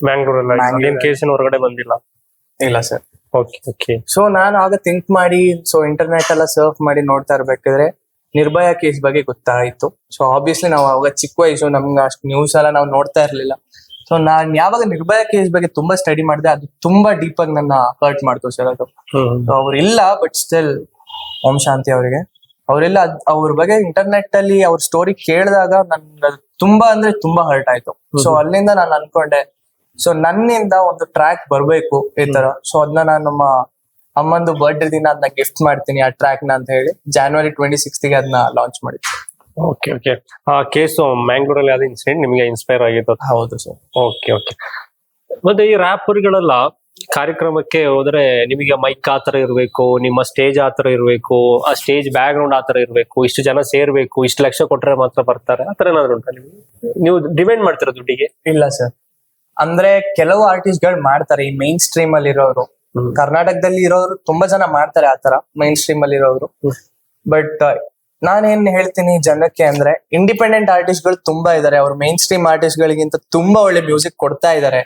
Speaker 1: ಮ್ಯಾಂಗ್ಳೂರಲ್ಲಿ ಕೇಸಿನ ಹೊರಗಡೆ ಬಂದಿಲ್ಲ.
Speaker 2: ಇಲ್ಲ ಸರ್
Speaker 1: ಓಕೆ ಓಕೆ
Speaker 2: ಸೊ ನಾನು ಆಗ ಥಿಂಕ್ ಮಾಡಿ ಸೊ ಇಂಟರ್ನೆಟ್ ಎಲ್ಲ ಸರ್ಫ್ ಮಾಡಿ ನೋಡ್ತಾ ಇರ್ಬೇಕಾದ್ರೆ ನಿರ್ಭಯ ಕೇಸ್ ಬಗ್ಗೆ ಗೊತ್ತಾಯ್ತು. ಸೊ ಆಬ್ವಿಯಸ್ಲಿ ನಾವು ಅವಾಗ ಚಿಕ್ಕ ವಯಸ್ಸು ನಮ್ಗೆ ಅಷ್ಟು ನ್ಯೂಸ್ ಎಲ್ಲ ನಾವು ನೋಡ್ತಾ ಇರ್ಲಿಲ್ಲ. ಸೊ ನಾನ್ ಯಾವಾಗ ನಿರ್ಭಯ ಕೇಸ್ ಬಗ್ಗೆ ತುಂಬಾ ಸ್ಟಡಿ ಮಾಡಿದೆ ಅದು ತುಂಬಾ ಡೀಪ್ ಆಗಿ ನನ್ನ ಹರ್ಟ್ ಮಾಡ್ತು ಸರ್ ಅದು. ಅವ್ರು ಇಲ್ಲ ಬಟ್ ಸ್ಟಿಲ್ ಓಂ ಶಾಂತಿ ಅವರಿಗೆ. ಅವರೆಲ್ಲ ಅವ್ರ ಬಗ್ಗೆ ಇಂಟರ್ನೆಟ್ ಅಲ್ಲಿ ಅವ್ರ ಸ್ಟೋರಿ ಕೇಳಿದಾಗ ನನ್ ತುಂಬಾ ಅಂದ್ರೆ ತುಂಬಾ ಹರ್ಟ್ ಆಯ್ತು. ಸೊ ಅಲ್ಲಿಂದ ನಾನು ಅನ್ಕೊಂಡೆ ಸೊ ನನ್ನಿಂದ ಒಂದು ಟ್ರ್ಯಾಕ್ ಬರ್ಬೇಕು ಈ ತರ. ಸೊ ಅದನ್ನ ನಾನು ನಮ್ಮ ಅಮ್ಮಂದು ಬರ್ಡೇ ದಿನ ಅದನ್ನ ಗಿಫ್ಟ್ ಮಾಡ್ತೀನಿ ಆ ಟ್ರ್ಯಾಕ್ನ ಅಂತ ಹೇಳಿ. ಜಾನ್ವರಿ ಟ್ವೆಂಟಿ ಸಿಕ್ಸ್ಗೆ ಅದನ್ನ ಲಾಂಚ್ ಮಾಡಿದ್ದೆ
Speaker 1: ಓಕೆ ಓಕೆ ಆ ಕೇಸು ಮ್ಯಾಂಗ್ಳೂರಲ್ಲಿ ಆದ ಇನ್ಸಿಡೆಂಟ್ ನಿಮಗೆ ಇನ್ಸ್ಪೈರ್ ಆಗಿತ್ತು
Speaker 2: ಹೌದು ಸರ್
Speaker 1: ಓಕೆ ಓಕೆ ಮತ್ತೆ ಈ ರ್ಯಾಪರ್ಗಳೆಲ್ಲ ಕಾರ್ಯಕ್ರಮಕ್ಕೆ ಹೋದ್ರೆ ನಿಮಗೆ ಮೈಕ್ ಆತರ ಇರಬೇಕು ನಿಮ್ಮ ಸ್ಟೇಜ್ ಆತರ ಇರಬೇಕು ಆ ಸ್ಟೇಜ್ ಬ್ಯಾಕ್ ಗ್ರೌಂಡ್ ಆತರ ಇರಬೇಕು ಇಷ್ಟು ಜನ ಸೇರ್ಬೇಕು ಇಷ್ಟು ಲಕ್ಷ ಕೊಟ್ರೆ ಮಾತ್ರ ಬರ್ತಾರೆ ಆತರ ಏನಾದ್ರು ಉಂಟಾ ನೀವು ನೀವು ಡಿಪೆಂಡ್ ಮಾಡ್ತೀರಾ ದುಡ್ಡಿಗೆ?
Speaker 2: ಇಲ್ಲ ಸರ್ ಅಂದ್ರೆ ಕೆಲವು ಆರ್ಟಿಸ್ಟ್ಗಳು ಮಾಡ್ತಾರೆ ಈ ಮೈನ್ ಸ್ಟ್ರೀಮ್ ಅಲ್ಲಿ ಇರೋರು ಕರ್ನಾಟಕದಲ್ಲಿ ಇರೋರು ತುಂಬಾ ಜನ ಮಾಡ್ತಾರೆ ಆತರ ಮೈನ್ ಸ್ಟ್ರೀಮ್ ಅಲ್ಲಿ ಇರೋರು. ಬಟ್ ನಾನೇನ್ ಹೇಳ್ತೀನಿ ಜನಕ್ಕೆ ಅಂದ್ರೆ ಇಂಡಿಪೆಂಡೆಂಟ್ ಆರ್ಟಿಸ್ಟ್ಗಳು ತುಂಬಾ ಇದಾರೆ. ಅವ್ರು ಮೈನ್ ಸ್ಟ್ರೀಮ್ ಆರ್ಟಿಸ್ಟ್ ಗಳಿಗಿಂತ ತುಂಬಾ ಒಳ್ಳೆ ಮ್ಯೂಸಿಕ್ ಕೊಡ್ತಾ ಇದಾರೆ.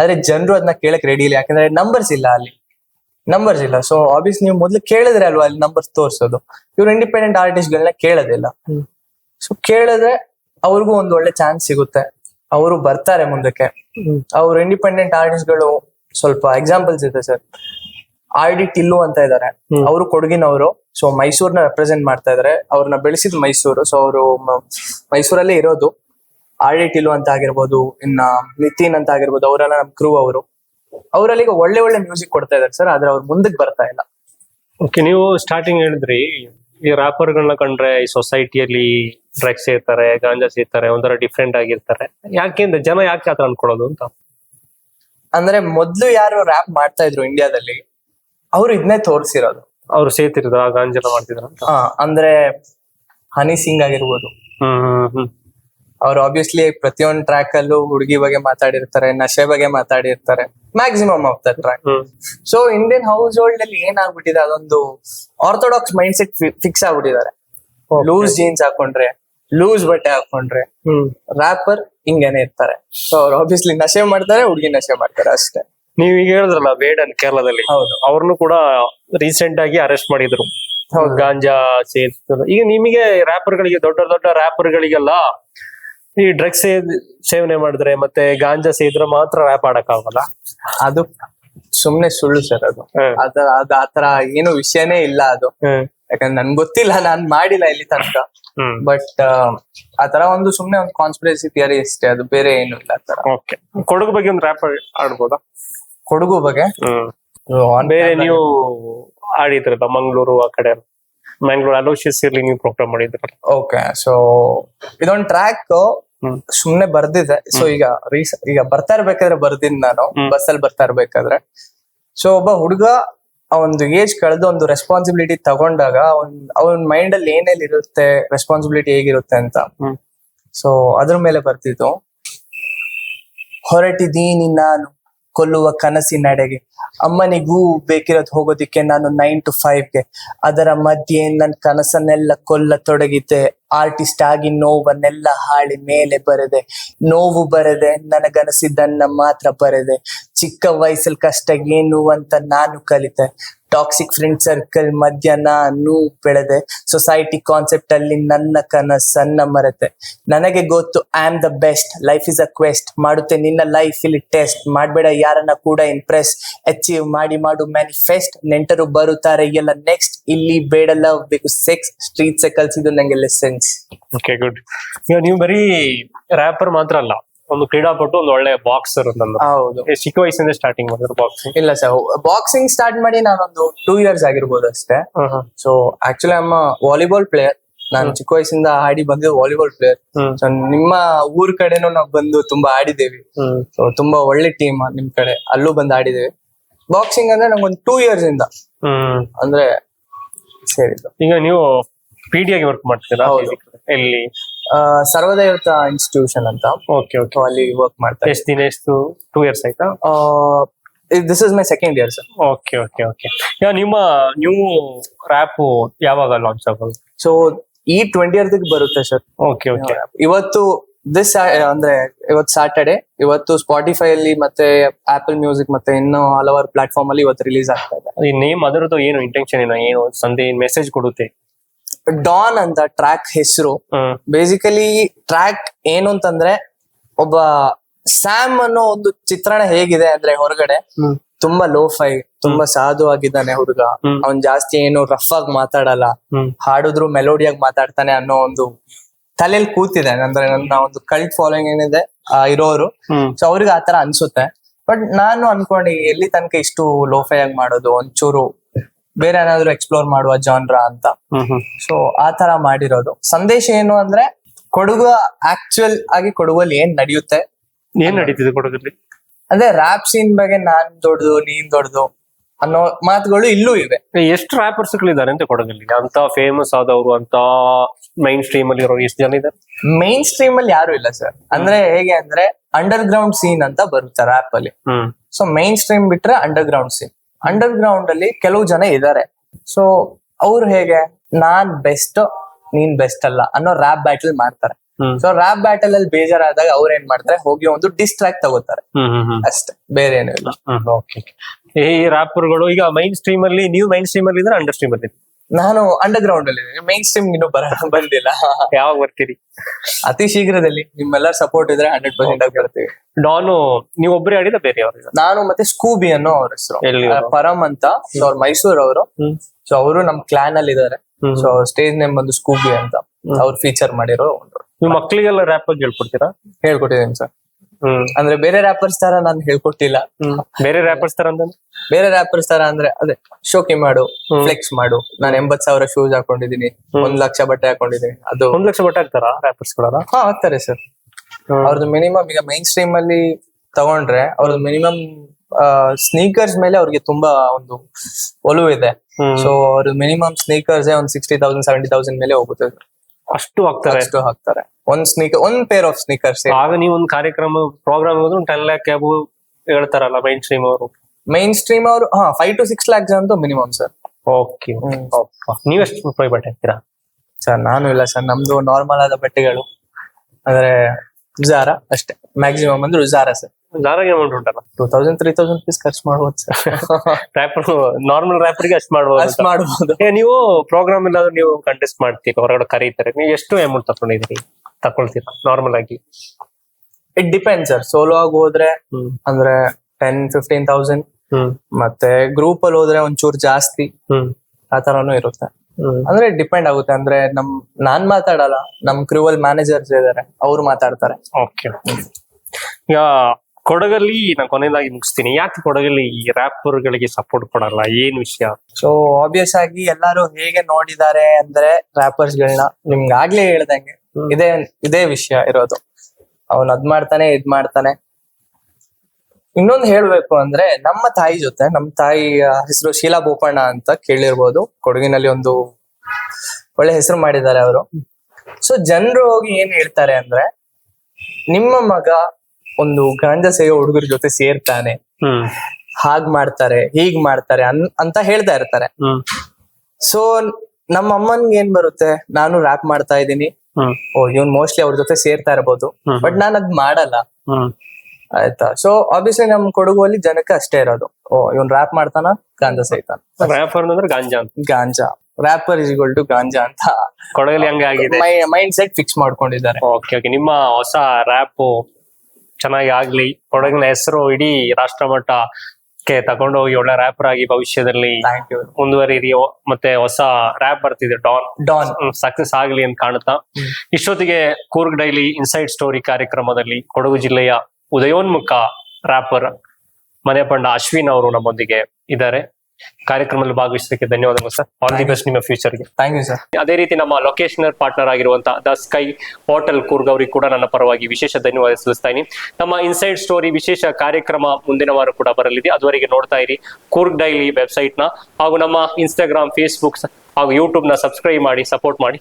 Speaker 2: ಆದ್ರೆ ಜನರು ಅದನ್ನ ಕೇಳಕ್ ರೆಡಿ ಇಲ್ಲ. ಯಾಕಂದ್ರೆ ನಂಬರ್ಸ್ ಇಲ್ಲ ಅಲ್ಲಿ. ನಂಬರ್ಸ್ ಇಲ್ಲ. ಸೊ ಆಬ್ವಿಯಸ್ ನೀವು ಮೊದ್ಲು ಕೇಳಿದ್ರೆ ಅಲ್ವಾ ಅಲ್ಲಿ ನಂಬರ್ಸ್ ತೋರಿಸೋದು. ಇವ್ರು ಇಂಡಿಪೆಂಡೆಂಟ್ ಆರ್ಟಿಸ್ಟ್ ಗಳನ್ನ ಕೇಳೋದಿಲ್ಲ. ಸೊ ಕೇಳಿದ್ರೆ ಅವ್ರಿಗೂ ಒಂದು ಒಳ್ಳೆ ಚಾನ್ಸ್ ಸಿಗುತ್ತೆ. ಅವರು ಬರ್ತಾರೆ ಮುಂದಕ್ಕೆ. ಅವ್ರು ಇಂಡಿಪೆಂಡೆಂಟ್ ಆರ್ಟಿಸ್ಟ್ಗಳು ಸ್ವಲ್ಪ ಎಕ್ಸಾಂಪಲ್ಸ್ ಇದೆ ಸರ್ ಆರ್ ಡಿ ಟಿಲ್ಲು ಅಂತ ಇದಾರೆ. ಅವರು ಕೊಡಗಿನವರು. ಸೊ ಮೈಸೂರ್ನ ರೆಪ್ರೆಸೆಂಟ್ ಮಾಡ್ತಾ ಇದಾರೆ. ಅವ್ರನ್ನ ಬೆಳೆಸಿದ್ ಮೈಸೂರು. ಸೊ ಅವರು ಮೈಸೂರಲ್ಲೇ ಇರೋದು. ಆರ್ ಡಿ ಟಿಲ್ಲು ಅಂತ ಆಗಿರ್ಬೋದು ಇನ್ನ ನಿತಿನ್ ಅಂತ ಆಗಿರ್ಬೋದು ಅವರೆಲ್ಲ ನಮ್ ಕ್ರೂ ಅವರು. ಅವರಲ್ಲಿ ಒಳ್ಳೆ ಒಳ್ಳೆ ಮ್ಯೂಸಿಕ್ ಕೊಡ್ತಾ ಇದಾರೆ ಸರ್ ಆದ್ರೆ ಅವ್ರು ಮುಂದಕ್ಕೆ ಬರ್ತಾ ಇಲ್ಲ.
Speaker 1: ಓಕೆ ನೀವು ಸ್ಟಾರ್ಟಿಂಗ್ ಹೇಳಿದ್ರಿ. ಈ ರ್ಯಾಪರ್ಗಳನ್ನ ಕಂಡ್ರೆ ಈ ಸೊಸೈಟಿಯಲ್ಲಿ ಡ್ರಗ್ಸ್ ಸೇರ್ತಾರೆ ಗಾಂಜಾ ಸೇರ್ತಾರೆ ಒಂಥರ ಡಿಫ್ರೆಂಟ್ ಆಗಿರ್ತಾರೆ. ಯಾಕೆಂದ್ರೆ ಜನ ಯಾಕೆ ಆತರ ಅನ್ಕೊಳ್ಳೋದು ಅಂತ?
Speaker 2: ಅಂದ್ರೆ ಮೊದ್ಲು ಯಾರು ರ್ಯಾಪ್ ಮಾಡ್ತಾ ಇದ್ರು ಇಂಡಿಯಾದಲ್ಲಿ ಅವ್ರು ಇದನ್ನೇ ತೋರಿಸಿರೋದು.
Speaker 1: ಅವ್ರು ಸೇರ್ತಿದ್ರ ಗಾಂಜಾ ಮಾಡ್ತಿದ್ರು ಅಂತ?
Speaker 2: ಹಾ ಅಂದ್ರೆ ಹನಿ ಸಿಂಗ್ ಆಗಿರ್ಬೋದು.
Speaker 1: ಹ್ಮ್
Speaker 2: ಅವ್ರು ಆಬ್ವಿಯಸ್ಲಿ ಪ್ರತಿಯೊಂದು ಟ್ರ್ಯಾಕ್ ಅಲ್ಲೂ ಹುಡುಗಿ ಬಗ್ಗೆ ಮಾತಾಡಿರ್ತಾರೆ ನಶೆ ಬಗ್ಗೆ ಮಾತಾಡಿರ್ತಾರೆ. Maximum of the track so Indian household ಅಲ್ಲಿ ಏನಾಗ್ಬಿಟ್ಟಿದೆ ಅದೊಂದು ಆರ್ಥೋಡಾಕ್ಸ್ ಮೈಂಡ್ ಸೆಟ್ ಫಿಕ್ಸ್ ಆಗ್ಬಿಟ್ಟಿದ್ದಾರೆ. ಲೂಸ್ ಜೀನ್ಸ್ ಹಾಕೊಂಡ್ರೆ ಲೂಸ್ ಬಟ್ಟೆ ಹಾಕೊಂಡ್ರೆ ರ್ಯಾಪರ್ ಹಿಂಗೇನೆ ಇರ್ತಾರೆ. ಸೊ ಅವ್ರು ಆಬ್ವಿಯಸ್ಲಿ ನಶೆ ಮಾಡ್ತಾರೆ ಹುಡುಗಿ ನಶೆ ಮಾಡ್ತಾರೆ ಅಷ್ಟೇ.
Speaker 1: ನೀವ್ ಈಗ ಹೇಳಿದ್ರಲ್ಲ ಬೇಡನ್ ಕೇರಳದಲ್ಲಿ.
Speaker 2: ಹೌದು.
Speaker 1: ಅವ್ರನ್ನು ಕೂಡ ರೀಸೆಂಟ್ ಆಗಿ ಅರೆಸ್ಟ್ ಮಾಡಿದ್ರು. ಗಾಂಜಾ ಸೇರ್ತಾರೆ ಈಗ ನಿಮಗೆ ರ್ಯಾಪರ್ ಗಳಿಗೆ ದೊಡ್ಡ ದೊಡ್ಡ ರ್ಯಾಪರ್ ಗಳಿಗೆಲ್ಲ ಈ ಡ್ರಗ್ಸ್ ಸೇವನೆ ಮಾಡಿದ್ರೆ ಮತ್ತೆ ಗಾಂಜಾ ಸೇದ್ರೆ ಮಾತ್ರ ರ್ಯಾಪ್ ಆಗಲ್ಲ.
Speaker 2: ಅದು ಸುಮ್ನೆ ಸುಳ್ಳು ಸರ್ ಅದು. ಅದ ಅದ ಆತರ ಏನು ವಿಷಯನೇ ಇಲ್ಲ ಅದು. ಯಾಕಂದ್ರೆ ನನ್ ಗೊತ್ತಿಲ್ಲ ನಾನ್ ಮಾಡಿಲ್ಲ ಇಲ್ಲಿ ತನಕ. ಬಟ್ ಆತರ ಒಂದು ಸುಮ್ನೆ ಒಂದು ಕಾನ್ಸ್ಪಿರಸಿ ಥಿಯರಿ ಅಷ್ಟೇ ಅದು ಬೇರೆ ಏನು ಇಲ್ಲ ಆತರ
Speaker 1: ಓಕೆ ಕೊಡಗು ಬಗ್ಗೆ ಒಂದು ರ್ಯಾಪ್ ಆಡ್ಬೋದಾ?
Speaker 2: ಕೊಡಗು ಬಗ್ಗೆ?
Speaker 1: ಬೇರೆ ನೀವು ಆಡಿದ್ರಲ್ಲ ಮಂಗಳೂರು ಆ ಕಡೆ? ಮಂಗಳೂರು ಅಲೋಶಿಯಸ್ ಇರ್ಲಿ ನೀವು ಪ್ರೋಗ್ರಾಮ್ ಮಾಡಿದ್ರಲ್ಲ.
Speaker 2: ಓಕೆ ಸೊ ಇದೊಂದು ಟ್ರ್ಯಾಕ್. ಸುಮ್ನೆ ಬರ್ದಿದೆ. ಸೊ ಈಗ ರೀಸ ಈಗ ಬರ್ತಾ ಇರ್ಬೇಕಾದ್ರೆ ಬರ್ದಿನ್ ನಾನು
Speaker 1: ಬಸ್
Speaker 2: ಅಲ್ಲಿ ಬರ್ತಾ ಇರ್ಬೇಕಾದ್ರೆ. ಸೊ ಒಬ್ಬ ಹುಡುಗ ಒಂದು ಏಜ್ ಕಳೆದು ಒಂದು ರೆಸ್ಪಾನ್ಸಿಬಿಲಿಟಿ ತಗೊಂಡಾಗ ಅವನ್ ಅವನ್ ಮೈಂಡ್ ಅಲ್ಲಿ ಏನೇನ್ ಇರುತ್ತೆ ರೆಸ್ಪಾನ್ಸಿಬಿಲಿಟಿ ಹೇಗಿರುತ್ತೆ ಅಂತ. ಸೊ ಅದ್ರ ಮೇಲೆ ಬರ್ತಿತ್ತು ಹೊರಟಿದೀನಿ ನಾನು ಕೊಲ್ಲುವ ಕನಸಿನಡೆಗೆ. ಅಮ್ಮನಿಗೂ ಬೇಕಿರೋದು ಹೋಗೋದಿಕ್ಕೆ ನಾನು ನೈನ್ ಟು ಗೆ. ಅದರ ಮಧ್ಯೆ ನನ್ನ ಕನಸನ್ನೆಲ್ಲ ಕೊಲ್ಲ ತೊಡಗಿದ್ದೆ ಆರ್ಟಿಸ್ಟ್ ಆಗಿ ನೋವನ್ನೆಲ್ಲ ಹಾಳಿ ಮೇಲೆ ಬರೆದೆ. ನೋವು ಬರದೆ ನನಗನಸಿದ್ದನ್ನ ಮಾತ್ರ ಬರೆದೆ. ಚಿಕ್ಕ ವಯಸ್ಸಲ್ಲಿ ಕಷ್ಟ, ಏನು ಅಂತ ನಾನು ಕಲಿತೆ. ಟಾಕ್ಸಿಕ್ ಫ್ರೆಂಡ್ ಸರ್ಕಲ್ ಮಧ್ಯ ನಾನು ಬೆಳೆದೆ. ಸೊಸೈಟಿ ಕಾನ್ಸೆಪ್ಟ್ ಅಲ್ಲಿ ನನ್ನ ಕನಸನ್ನ ಮರೆತೆ. ನನಗೆ ಗೊತ್ತು I am the best life is a quest ಮಾಡುತ್ತೆ, ನಿನ್ನ ಲೈಫ್ ಇಲ್ಲಿ ಟೆಸ್ಟ್ ಮಾಡಬೇಡ, ಯಾರನ್ನ ಕೂಡ ಇಂಪ್ರೆಸ್ ಅಚೀವ್ ಮಾಡಿ, ಮಾಡು ಮ್ಯಾನಿಫೆಸ್ಟ್ ನೆಂಟರು ಬರುತ್ತಾರೆ, ಎಲ್ಲ ನೆಕ್ಸ್ಟ್ ಇಲ್ಲಿ ಬೇಡ ಲವ್ ಬೇಕು. ಸೆಕ್ಸ್ ಸ್ಟ್ರೀಟ್ಸ್ ಕಲ್ಸಿದ್ದು ನಂಗೆ ಲೆಸನ್ಸ್
Speaker 1: ಓಕೆ ಗುಡ್ ನೀವು ಬರೀ ರ್ಯಾಪರ್ ಮಾತ್ರ ಅಲ್ಲ ಒಂದು ಕ್ರೀಡಾಪಟು ಒಂದು ಒಳ್ಳೆ ಬಾಕ್ಸರ್ ನನ್ನ
Speaker 2: ಹೌದು.
Speaker 1: ಚಿಕ್ಕ ವಯಸ್ಸಿಂದ ಸ್ಟಾರ್ಟಿಂಗ್ ಮಾಡಿದ್ರು ಬಾಕ್ಸಿಂಗ್
Speaker 2: ಇಲ್ಲ ಸರ್ ಬಾಕ್ಸಿಂಗ್ ಸ್ಟಾರ್ಟ್ ಮಾಡಿ ನಾನೊಂದು ಟೂ ಇಯರ್ಸ್ ಆಗಿರ್ಬೋದು ಅಷ್ಟೇ. ಸೊ ಆಕ್ಚುಲಿ ಅಮ್ಮ ವಾಲಿಬಾಲ್ ಪ್ಲೇಯರ್ ನಾನು ಚಿಕ್ಕ ವಯಸ್ಸಿಂದ ಆಡಿ ಬಂದು ವಾಲಿಬಾಲ್ ಪ್ಲೇಯರ್ ಸೊ ನಿಮ್ಮ ಊರ್ ಕಡೆನೂ ನಾವು ಬಂದು ತುಂಬಾ ಆಡಿದ್ದೇವೆ. ಸೊ ತುಂಬಾ ಒಳ್ಳೆ ಟೀಮ್ ನಿಮ್ ಕಡೆ. ಅಲ್ಲೂ ಬಂದು ಆಡಿದ್ದೇವೆ. ಬಾಕ್ಸಿಂಗ್ ಅಂದ್ರೆ ನಂಗೊಂದು ಟೂ ಇಯರ್ಸ್ ಇಂದ. ಅಂದ್ರೆ ಸೇರಿದ್ದು
Speaker 1: ಈಗ ನೀವು ಪಿ ಡಿ ಆಗಿ ವರ್ಕ್ ಮಾಡ್ತೀರಾ. ಎಲ್ಲಿ?
Speaker 2: ಸರ್ವದೇವತಾ ಇನ್ಸ್ಟಿಟ್ಯೂಷನ್ ಅಂತ
Speaker 1: ಓಕೆ ಓಕೆ
Speaker 2: ಅಲ್ಲಿ ವರ್ಕ್ ಮಾಡ್ತಾರೆ
Speaker 1: ಎಷ್ಟು ದಿನ ಎಷ್ಟು ಟೂ ಇಯರ್ಸ್ ಆಯ್ತಾ?
Speaker 2: This is my second year sir
Speaker 1: okay okay okay ನಿಮ್ಮ ನ್ಯೂ ರ್ಯಾಪ್ ಯಾವಾಗ ಲಾಂಚ್ ಆಗೋದು?
Speaker 2: ಸೊ ಈ ಟ್ವೆಂಟಿ ಇಯರ್ ಬರುತ್ತೆ ಸರ್
Speaker 1: ಓಕೆ ಓಕೆ
Speaker 2: ಇವತ್ತು ದಿಸ್ ಅಂದ್ರೆ ಇವತ್ತು ಸ್ಯಾಟರ್ಡೆ ಇವತ್ತು ಸ್ಪಾಟಿಫೈ ಅಲ್ಲಿ ಮತ್ತೆ ಆಪಲ್ ಮ್ಯೂಸಿಕ್ ಮತ್ತೆ ಇನ್ನು ಹಲವಾರು ಪ್ಲಾಟ್ಫಾರ್ಮ್ ಅಲ್ಲಿ ಇವತ್ತು ರಿಲೀಸ್ ಆಗ್ತಾ ಇದೆ.
Speaker 1: ಈ ನೇಮ್ ಅದರದ್ದು ಏನು ಇಂಟೆನ್ಷನ್ ಏನೋ ಏನು ಸಂದೇ ಮೆಸೇಜ್ ಕೊಡುತ್ತೆ?
Speaker 2: ಡಾನ್ ಅಂತ ಟ್ರ್ಯಾಕ್ ಹೆಸರು. ಬೇಸಿಕಲಿ ಟ್ರ್ಯಾಕ್ ಏನು ಅಂತಂದ್ರೆ ಒಬ್ಬ ಸ್ಯಾಮ್ ಅನ್ನೋ ಒಂದು ಚಿತ್ರಣ ಹೇಗಿದೆ ಅಂದ್ರೆ ಹೊರಗಡೆ. ತುಂಬಾ ಲೋ ಫೈ ತುಂಬಾ ಸಾಧು ಆಗಿದ್ದಾನೆ ಹುಡುಗ. ಅವನ್ ಜಾಸ್ತಿ ಏನು ರಫ್ ಆಗಿ ಮಾತಾಡಲ್ಲ. ಹಾಡಿದ್ರು ಮೆಲೋಡಿಯಾಗಿ ಮಾತಾಡ್ತಾನೆ ಅನ್ನೋ ಒಂದು ತಲೆಯಲ್ಲಿ ಕೂತಿದೆ. ಅಂದ್ರೆ ನನ್ನ ಒಂದು ಕಲ್ಟ್ ಫಾಲೋಯಿಂಗ್ ಏನಿದೆ ಇರೋರು. ಸೊ ಅವ್ರಿಗೆ ಆತರ ಅನ್ಸುತ್ತೆ. ಬಟ್ ನಾನು ಅನ್ಕೊಂಡು ಎಲ್ಲಿ ತನಕ ಇಷ್ಟು ಲೋಫೈ ಆಗಿ ಮಾಡೋದು? ಒಂಚೂರು ಬೇರೆ ಏನಾದ್ರು ಎಕ್ಸ್ಪ್ಲೋರ್ ಮಾಡುವ ಜಾನ್ರ ಅಂತ. ಸೊ ಆ ತರ ಮಾಡಿರೋದು. ಸಂದೇಶ ಏನು ಅಂದ್ರೆ ಕೊಡಗು ಆಕ್ಚುಯಲ್ ಆಗಿ ಕೊಡಗಲ್ಲಿ ಏನ್ ನಡೆಯುತ್ತೆ?
Speaker 1: ಏನ್ ನಡೀತಿದೆ ಕೊಡಗಲ್ಲಿ
Speaker 2: ಅಂದ್ರೆ ರ್ಯಾಪ್ ಸೀನ್ ಬಗ್ಗೆ ನಾನ್ ದೊಡ್ಡದು ನೀನ್ ದೊಡ್ಡದು ಅನ್ನೋ ಮಾತುಗಳು ಇಲ್ಲೂ ಇವೆ.
Speaker 1: ಎಷ್ಟು ರ್ಯಾಪರ್ಸ್ ಗಳಿದ್ದಾರೆ ಅಂತ ಕೊಡಗಲ್ಲಿ ಅಂತ ಫೇಮಸ್ ಆದವರು ಅಂತ ಮೈನ್ ಸ್ಟ್ರೀಮ್ ಅಲ್ಲಿ ಇರೋ ಎಷ್ಟು ಜನ ಇದ್ದಾರೆ?
Speaker 2: ಮೈನ್ ಸ್ಟ್ರೀಮ್ ಅಲ್ಲಿ ಯಾರು ಇಲ್ಲ ಸರ್ ಅಂದ್ರೆ ಹೇಗೆ ಅಂದ್ರೆ ಅಂಡರ್ ಗ್ರೌಂಡ್ ಸೀನ್ ಅಂತ ಬರುತ್ತೆ ರ್ಯಾಪ್ ಅಲ್ಲಿ. ಸೊ ಮೈನ್ ಸ್ಟ್ರೀಮ್ ಬಿಟ್ರೆ underground scene underground ಅಲ್ಲಿ ಕೆಲವು ಜನ ಇದ್ದಾರೆ ಸೊ ಅವ್ರು ಹೇಗೆ? ನಾನ್ ಬೆಸ್ಟ್ ನೀನ್ ಬೆಸ್ಟ್ ಅಲ್ಲ ಅನ್ನೋ ರ್ಯಾಪ್ ಬ್ಯಾಟಲ್ ಮಾಡ್ತಾರೆ. ಸೊ ರ್ಯಾಪ್ ಬ್ಯಾಟಲ್ ಅಲ್ಲಿ ಬೇಜಾರಾದಾಗ ಅವ್ರ ಏನ್ ಮಾಡ್ತಾರೆ? ಹೋಗಿ ಒಂದು ಡಿಸ್ಟ್ರಾಕ್ಟ್ ತಗೋತಾರೆ. ಅಷ್ಟೇ. ಬೇರೆ ಏನೂ ಇಲ್ಲ.
Speaker 1: ಓಕೆ ಈ ರ್ಯಾಪರ್ಗಳು ಈಗ ಮೈನ್ ಸ್ಟ್ರೀಮ್ ಅಲ್ಲಿ ನೀವು ಮೈನ್ ಸ್ಟ್ರೀಮ್ ಅಲ್ಲಿ ಇದ್ರೆ ಅಂಡರ್ ಸ್ಟ್ರೀಮ್ ಅಲ್ಲಿ
Speaker 2: ನಾನು ಅಂಡರ್ ಗ್ರೌಂಡ್ ಅಲ್ಲಿ ಇದ್ದೀನಿ. ಮೈನ್ ಸ್ಟ್ರೀಮ್ ಇನ್ನೂ ಬರ ಬಂದಿಲ್ಲ.
Speaker 1: ಯಾವಾಗ ಬರ್ತೀರಿ?
Speaker 2: ಅತಿ ಶೀಘ್ರದಲ್ಲಿ ನಿಮ್ಮೆಲ್ಲರ ಸಪೋರ್ಟ್ ಇದ್ರೆ ಹಂಡ್ರೆಡ್ ಪರ್ಸೆಂಟ್ ಆಗಿ ಬರ್ತೀವಿ.
Speaker 1: ನಾನು ನೀವು ಒಬ್ಬರೇ ಆಡಿದ ಬೇರೆ ಯಾರು
Speaker 2: ನಾನು ಮತ್ತೆ ಸ್ಕೂಬಿ ಅನ್ನೋ ಅವ್ರ ಹೆಸರು. ಪರಮ್ ಅಂತ. ಅವ್ರ ಅವ್ರು ಮೈಸೂರ್ ಅವರು. ಸೊ ಅವರು ನಮ್ ಕ್ಲಾನ್ ಅಲ್ಲಿ ಇದಾರೆ. ಸೊ ಸ್ಟೇಜ್ ನೇಮ್ ಬಂದು ಸ್ಕೂಬಿ ಅಂತ. ಅವ್ರು ಫೀಚರ್ ಮಾಡಿರೋ ಒಂದು.
Speaker 1: ನೀವು ಮಕ್ಳಿಗೆಲ್ಲ ರ್ಯಾಪ್ ಬಗ್ಗೆ ಹೇಳ್ಕೊಡ್ತೀರಾ?
Speaker 2: ಹೇಳ್ಕೊಟ್ಟಿದ್ದೀನಿ ಸರ್ ಅಂದ್ರೆ ಬೇರೆ ರ್ಯಾಪರ್ಸ್ ತರ ನಾನು ಹೇಳ್ಕೊಟ್ಟಿಲ್ಲ.
Speaker 1: ಬೇರೆ ರ್ಯಾಪರ್ಸ್ ತರ ಅಂದ್ರೆ?
Speaker 2: ಬೇರೆ ರ್ಯಾಪರ್ಸ್ ತರ ಅಂದ್ರೆ ಅದೇ ಶೋಕಿ ಮಾಡು ಫ್ಲೆಕ್ಸ್ ಮಾಡು. ನಾನು ಎಂಬತ್ ಸಾವಿರ ಶೂಸ್ ಹಾಕೊಂಡಿದೀನಿ ಒಂದ್ ಲಕ್ಷ ಬಟ್ಟೆ ಹಾಕೊಂಡಿದೀನಿ ಅದು
Speaker 1: ಒಂದ್ ಲಕ್ಷ ಬಟ್ಟೆ ಹಾಕ್ತಾರ ರ್ಯಾಪರ್ಸ್ ಗಳನ್ನ?
Speaker 2: ಹಾ ಆಗ್ತಾರೆ ಸರ್ ಅವ್ರದ್ದು ಮಿನಿಮಮ್ ಈಗ ಮೈನ್ ಸ್ಟ್ರೀಮ್ ಅಲ್ಲಿ ತಗೊಂಡ್ರೆ ಅವ್ರದ್ದು ಮಿನಿಮಮ್ ಸ್ನೀಕರ್ಸ್ ಮೇಲೆ ಅವ್ರಿಗೆ ತುಂಬಾ ಒಂದು ಒಲವು ಇದೆ. ಸೊ ಅವ್ರ ಮಿನಿಮಮ್ ಸ್ನೀಕರ್ಸ್ ಒಂದ್ ಸಿಕ್ಸ್ಟಿ ತೌಸಂಡ್ ಸೆವೆಂಟಿ ತೌಸಂಡ್ ಮೇಲೆ ಹೋಗುತ್ತೆ.
Speaker 1: ಅಷ್ಟು ಹಾಕ್ತಾರೆ.
Speaker 2: ಅಷ್ಟು ಹಾಕ್ತಾರೆ. ಒಂದ್ ಸ್ನೀಕರ್ ಒಂದ್ ಪೇರ್ ಆಫ್ ಸ್ನೀಕರ್ಸ್
Speaker 1: ಆಗ ನೀವು ಒಂದು ಕಾರ್ಯಕ್ರಮ ಪ್ರೋಗ್ರಾಮ್ ಹೋದ್ರೆ ಟೆನ್ ಲ್ಯಾಕ್ ಕ್ಯಾಬ್ ಹೇಳ್ತಾರಲ್ಲ ಮೈನ್ ಸ್ಟ್ರೀಮ್ ಅವರು
Speaker 2: ಮೈನ್ ಸ್ಟ್ರೀಮ್ ಅವರು ಹಾ ಫೈವ್ ಟು ಸಿಕ್ಸ್ ಲ್ಯಾಕ್ಸ್ ಅಂತೂ ಮಿನಿಮಮ್ ಸರ್
Speaker 1: ಓಕೆ ನೀವೆಷ್ಟು ರೂಪಾಯಿ ಬಟ್ಟೆ ಹಾಕ್ತೀರಾ
Speaker 2: ಸರ್ ನಾನು ಇಲ್ಲ ಸರ್ ನಮ್ದು ನಾರ್ಮಲ್ ಆದ ಬಟ್ಟೆಗಳು. ಅಂದ್ರೆ ಜಾರ ಅಷ್ಟೇ. ಮ್ಯಾಕ್ಸಿಮಮ್ ಅಂದ್ರೆ ಜಾರ ಸರ್
Speaker 1: ಜಾರಾಗಿ ಅಮೌಂಟ್ ಉಂಟಲ್ಲ?
Speaker 2: Two thousand three thousand piece ಖರ್ಚು ಮಾಡ್ಬೋದು ಸರ್
Speaker 1: ರ್ಯಾಪರ್ ನಾರ್ಮಲ್ ರ್ಯಾಪರ್ಗೆ ಅಷ್ಟು ಮಾಡ್ಬೋದು
Speaker 2: ಅಷ್ಟು. ಮಾಡ್ಬೋದು.
Speaker 1: ಏ, ನೀವು ಪ್ರೋಗ್ರಾಮ್ ಇಲ್ಲಾದ್ರೂ ನೀವು ಕಂಟೆಸ್ಟ್ ಮಾಡ್ತೀರಿ? ಹೊರಗಡೆ ಕರೀತಾರೆ. ನೀವು ಎಷ್ಟು ಅಮೌಂಟ್ ತಕೊಂಡಿದ್ದೀರಿ ತಕೊಳ್ತೀರಾ ನಾರ್ಮಲ್ ಆಗಿ.
Speaker 2: ಇಟ್ ಡಿಪೆಂಡ್ ಸರ್ ಸೋಲೋ ಆಗಿ ಹೋದ್ರೆ
Speaker 1: ಹ್ಮ್.
Speaker 2: ಅಂದ್ರೆ ಟೆನ್ ಫಿಫ್ಟೀನ್ ತೌಸಂಡ್
Speaker 1: ಹ್ಮ್.
Speaker 2: ಮತ್ತೆ ಗ್ರೂಪ್ ಅಲ್ಲಿ ಹೋದ್ರೆ ಒಂಚೂರು ಜಾಸ್ತಿ.
Speaker 1: ಹ್ಮ್.
Speaker 2: ಆ ತರಾನು ಇರುತ್ತೆ.
Speaker 1: ಹ್ಮ್.
Speaker 2: ಅಂದ್ರೆ ಡಿಪೆಂಡ್ ಆಗುತ್ತೆ. ಅಂದ್ರೆ ನಮ್ ನಾನ್ ಮಾತಾಡಲ್ಲ. ನಮ್ ಕ್ರೂವಲ್ ಮ್ಯಾನೇಜರ್ಸ್ ಇದಾರೆ. ಅವ್ರು ಮಾತಾಡ್ತಾರೆ.
Speaker 1: ಓಕೆ ಈಗ ಕೊಡಗಲ್ಲಿ ನಾನು ಕೊನೆಯದಾಗಿ ಮುಗಿಸ್ತೀನಿ. ಯಾಕೆ ಕೊಡಗಲ್ಲಿ ಈ ರ್ಯಾಪರ್ ಗಳಿಗೆ ಸಪೋರ್ಟ್ ಕೊಡಲ್ಲ? ಏನ್ ವಿಷಯ?
Speaker 2: ಸೊ ಆಬ್ವಿಯಸ್ ಆಗಿ ಎಲ್ಲಾರು ಹೇಗೆ ನೋಡಿದ್ದಾರೆ ಅಂದ್ರೆ ರ್ಯಾಪರ್ಸ್ ಗಳನ್ನ ನಿಮ್ಗೆ ಆಗ್ಲೇ ಹೇಳ್ದಂಗೆ. ಇದೇ ಇದೇ ವಿಷಯ ಇರೋದು. ಅವನ್ ಅದ್ ಮಾಡ್ತಾನೆ ಇದ್ ಮಾಡ್ತಾನೆ. ಇನ್ನೊಂದು ಹೇಳ್ಬೇಕು ಅಂದ್ರೆ ನಮ್ಮ ತಾಯಿ ಜೊತೆ ನಮ್ಮ ತಾಯಿ ಹೆಸರು ಶೀಲಾ ಬೋಪಣ್ಣ ಅಂತ ಕೇಳಿರ್ಬೋದು. ಕೊಡಗಿನಲ್ಲಿ ಒಂದು ಒಳ್ಳೆ ಹೆಸರು ಮಾಡಿದ್ದಾರೆ ಅವರು. ಸೊ ಜನರು ಹೋಗಿ ಏನ್ ಹೇಳ್ತಾರೆ ಅಂದ್ರೆ ನಿಮ್ಮ ಮಗ ಒಂದು ಗಾಂಜಾ ಸೇಯೋ ಹುಡುಗರ ಜೊತೆ ಸೇರ್ತಾನೆ. ಹಾಗ್ ಮಾಡ್ತಾರೆ ಹೀಗ್ ಮಾಡ್ತಾರೆ ಅನ್ ಅಂತ ಹೇಳ್ತಾ ಇರ್ತಾರೆ. ಸೊ ನಮ್ಮ ಅಮ್ಮನ್ಗೆ ಏನ್ ಬರುತ್ತೆ? ನಾನು ರ್ಯಾಪ್ ಮಾಡ್ತಾ ಇದ್ದೀನಿ. ಓ ಇವನ್ ಮೋಸ್ಟ್ಲಿ ಅವ್ರ ಜೊತೆ ಸೇರ್ತಾ ಇರ್ಬೋದು. ಬಟ್ ನಾನು ಅದ್ ಮಾಡಲ್ಲ. ಆಯ್ತಾ? ಸೊ ಆಬ್ವಿಯಸ್ಲಿ ನಮ್ ಕೊಡಗುವಲ್ಲಿ ಜನಕ್ಕೆ ಅಷ್ಟೇ ಇರೋದು. ಓ ಇವನ್ ರ್ಯಾಪ್ ಮಾಡ್ತಾನ ಗಾಂಜಾ ಸೈತಾನ.
Speaker 1: ರ್ಯಾಪರ್ ಅಂದ್ರೆ ಗಾಂಜಾ
Speaker 2: ಗಾಂಜಾ. Rapper is equal to ganja ಅಂತ
Speaker 1: ಕೊಡಗಲ್ಲಿ ಹಂಗೆ ಆಗಿದೆ.
Speaker 2: ಮೈಂಡ್ ಸೆಟ್ ಫಿಕ್ಸ್ ಮಾಡ್ಕೊಂಡಿದ್ದಾರೆ.
Speaker 1: ಓಕೆ ಓಕೆ ನಿಮ್ಮ ಹೊಸ ರ್ಯಾಪ್ ಚೆನ್ನಾಗಿ ಆಗ್ಲಿ ಕೊಡಗಿನ ಹೆಸರು ಇಡೀ ರಾಷ್ಟ್ರ ಮಟ್ಟಕ್ಕೆ ಗೆ ತಗೊಂಡು ಹೋಗಿ ಒಳ್ಳೆ ರ್ಯಾಪರ್ ಆಗಿ ಭವಿಷ್ಯದಲ್ಲಿ
Speaker 2: ಥ್ಯಾಂಕ್ ಯು
Speaker 1: ಮುಂದುವರಿರಿ ಮತ್ತೆ ಹೊಸ ರ್ಯಾಪ್ ಬರ್ತಿದೆ ಡಾನ್
Speaker 2: ಡಾನ್
Speaker 1: ಸಕ್ಸಸ್ ಆಗ್ಲಿ ಅಂತ ಕಾಣುತ್ತಾ. ಇಷ್ಟೊತ್ತಿಗೆ ಕೂರ್ಗ್ ಡೈಲಿ ಇನ್ಸೈಡ್ ಸ್ಟೋರಿ ಕಾರ್ಯಕ್ರಮದಲ್ಲಿ ಕೊಡಗು ಜಿಲ್ಲೆಯ ಉದಯೋನ್ಮುಖ ರ್ಯಾಪರ್ ಮನೆಪಂಡ ಅಶ್ವಿನ್ ಅವರು ನಮ್ಮೊಂದಿಗೆ ಇದ್ದಾರೆ. ಕಾರ್ಯಕ್ರಮದಲ್ಲಿ ಭಾಗವಹಿಸಲಿಕ್ಕೆ ಧನ್ಯವಾದಗಳು ಸರ್. ಆಲ್ ದಿ ಬೆಸ್ಟ್ ನಿಮ್ಮ ಫ್ಯೂಚರ್ಗೆ
Speaker 2: ಥ್ಯಾಂಕ್ ಯು ಸರ್
Speaker 1: ಅದೇ ರೀತಿ ನಮ್ಮ ಲೊಕೇಶನರ್ ಪಾರ್ಟ್ನರ್ ಆಗಿರುವಂತಹ ದ ಸ್ಕೈ ಹೋಟೆಲ್ ಕೂರ್ಗ್ ಅವರಿಗೆ ಕೂಡ ನನ್ನ ಪರವಾಗಿ ವಿಶೇಷ ಧನ್ಯವಾದ ಸಲ್ಲಿಸ್ತಾ ಇದ್ದೀನಿ. ನಮ್ಮ ಇನ್ಸೈಡ್ ಸ್ಟೋರಿ ವಿಶೇಷ ಕಾರ್ಯಕ್ರಮ ಮುಂದಿನ ವಾರ ಕೂಡ ಬರಲಿದೆ. ಅದುವರೆಗೆ ನೋಡ್ತಾ ಇರಿ ಕೂರ್ಗ್ ಡೈಲಿ ವೆಬ್ಸೈಟ್ನ ಹಾಗೂ ನಮ್ಮ ಇನ್ಸ್ಟಾಗ್ರಾಮ್ ಫೇಸ್ಬುಕ್ ಹಾಗೂ ಯೂಟ್ಯೂಬ್ನ ಸಬ್ಸ್ಕ್ರೈಬ್ ಮಾಡಿ ಸಪೋರ್ಟ್ ಮಾಡಿ.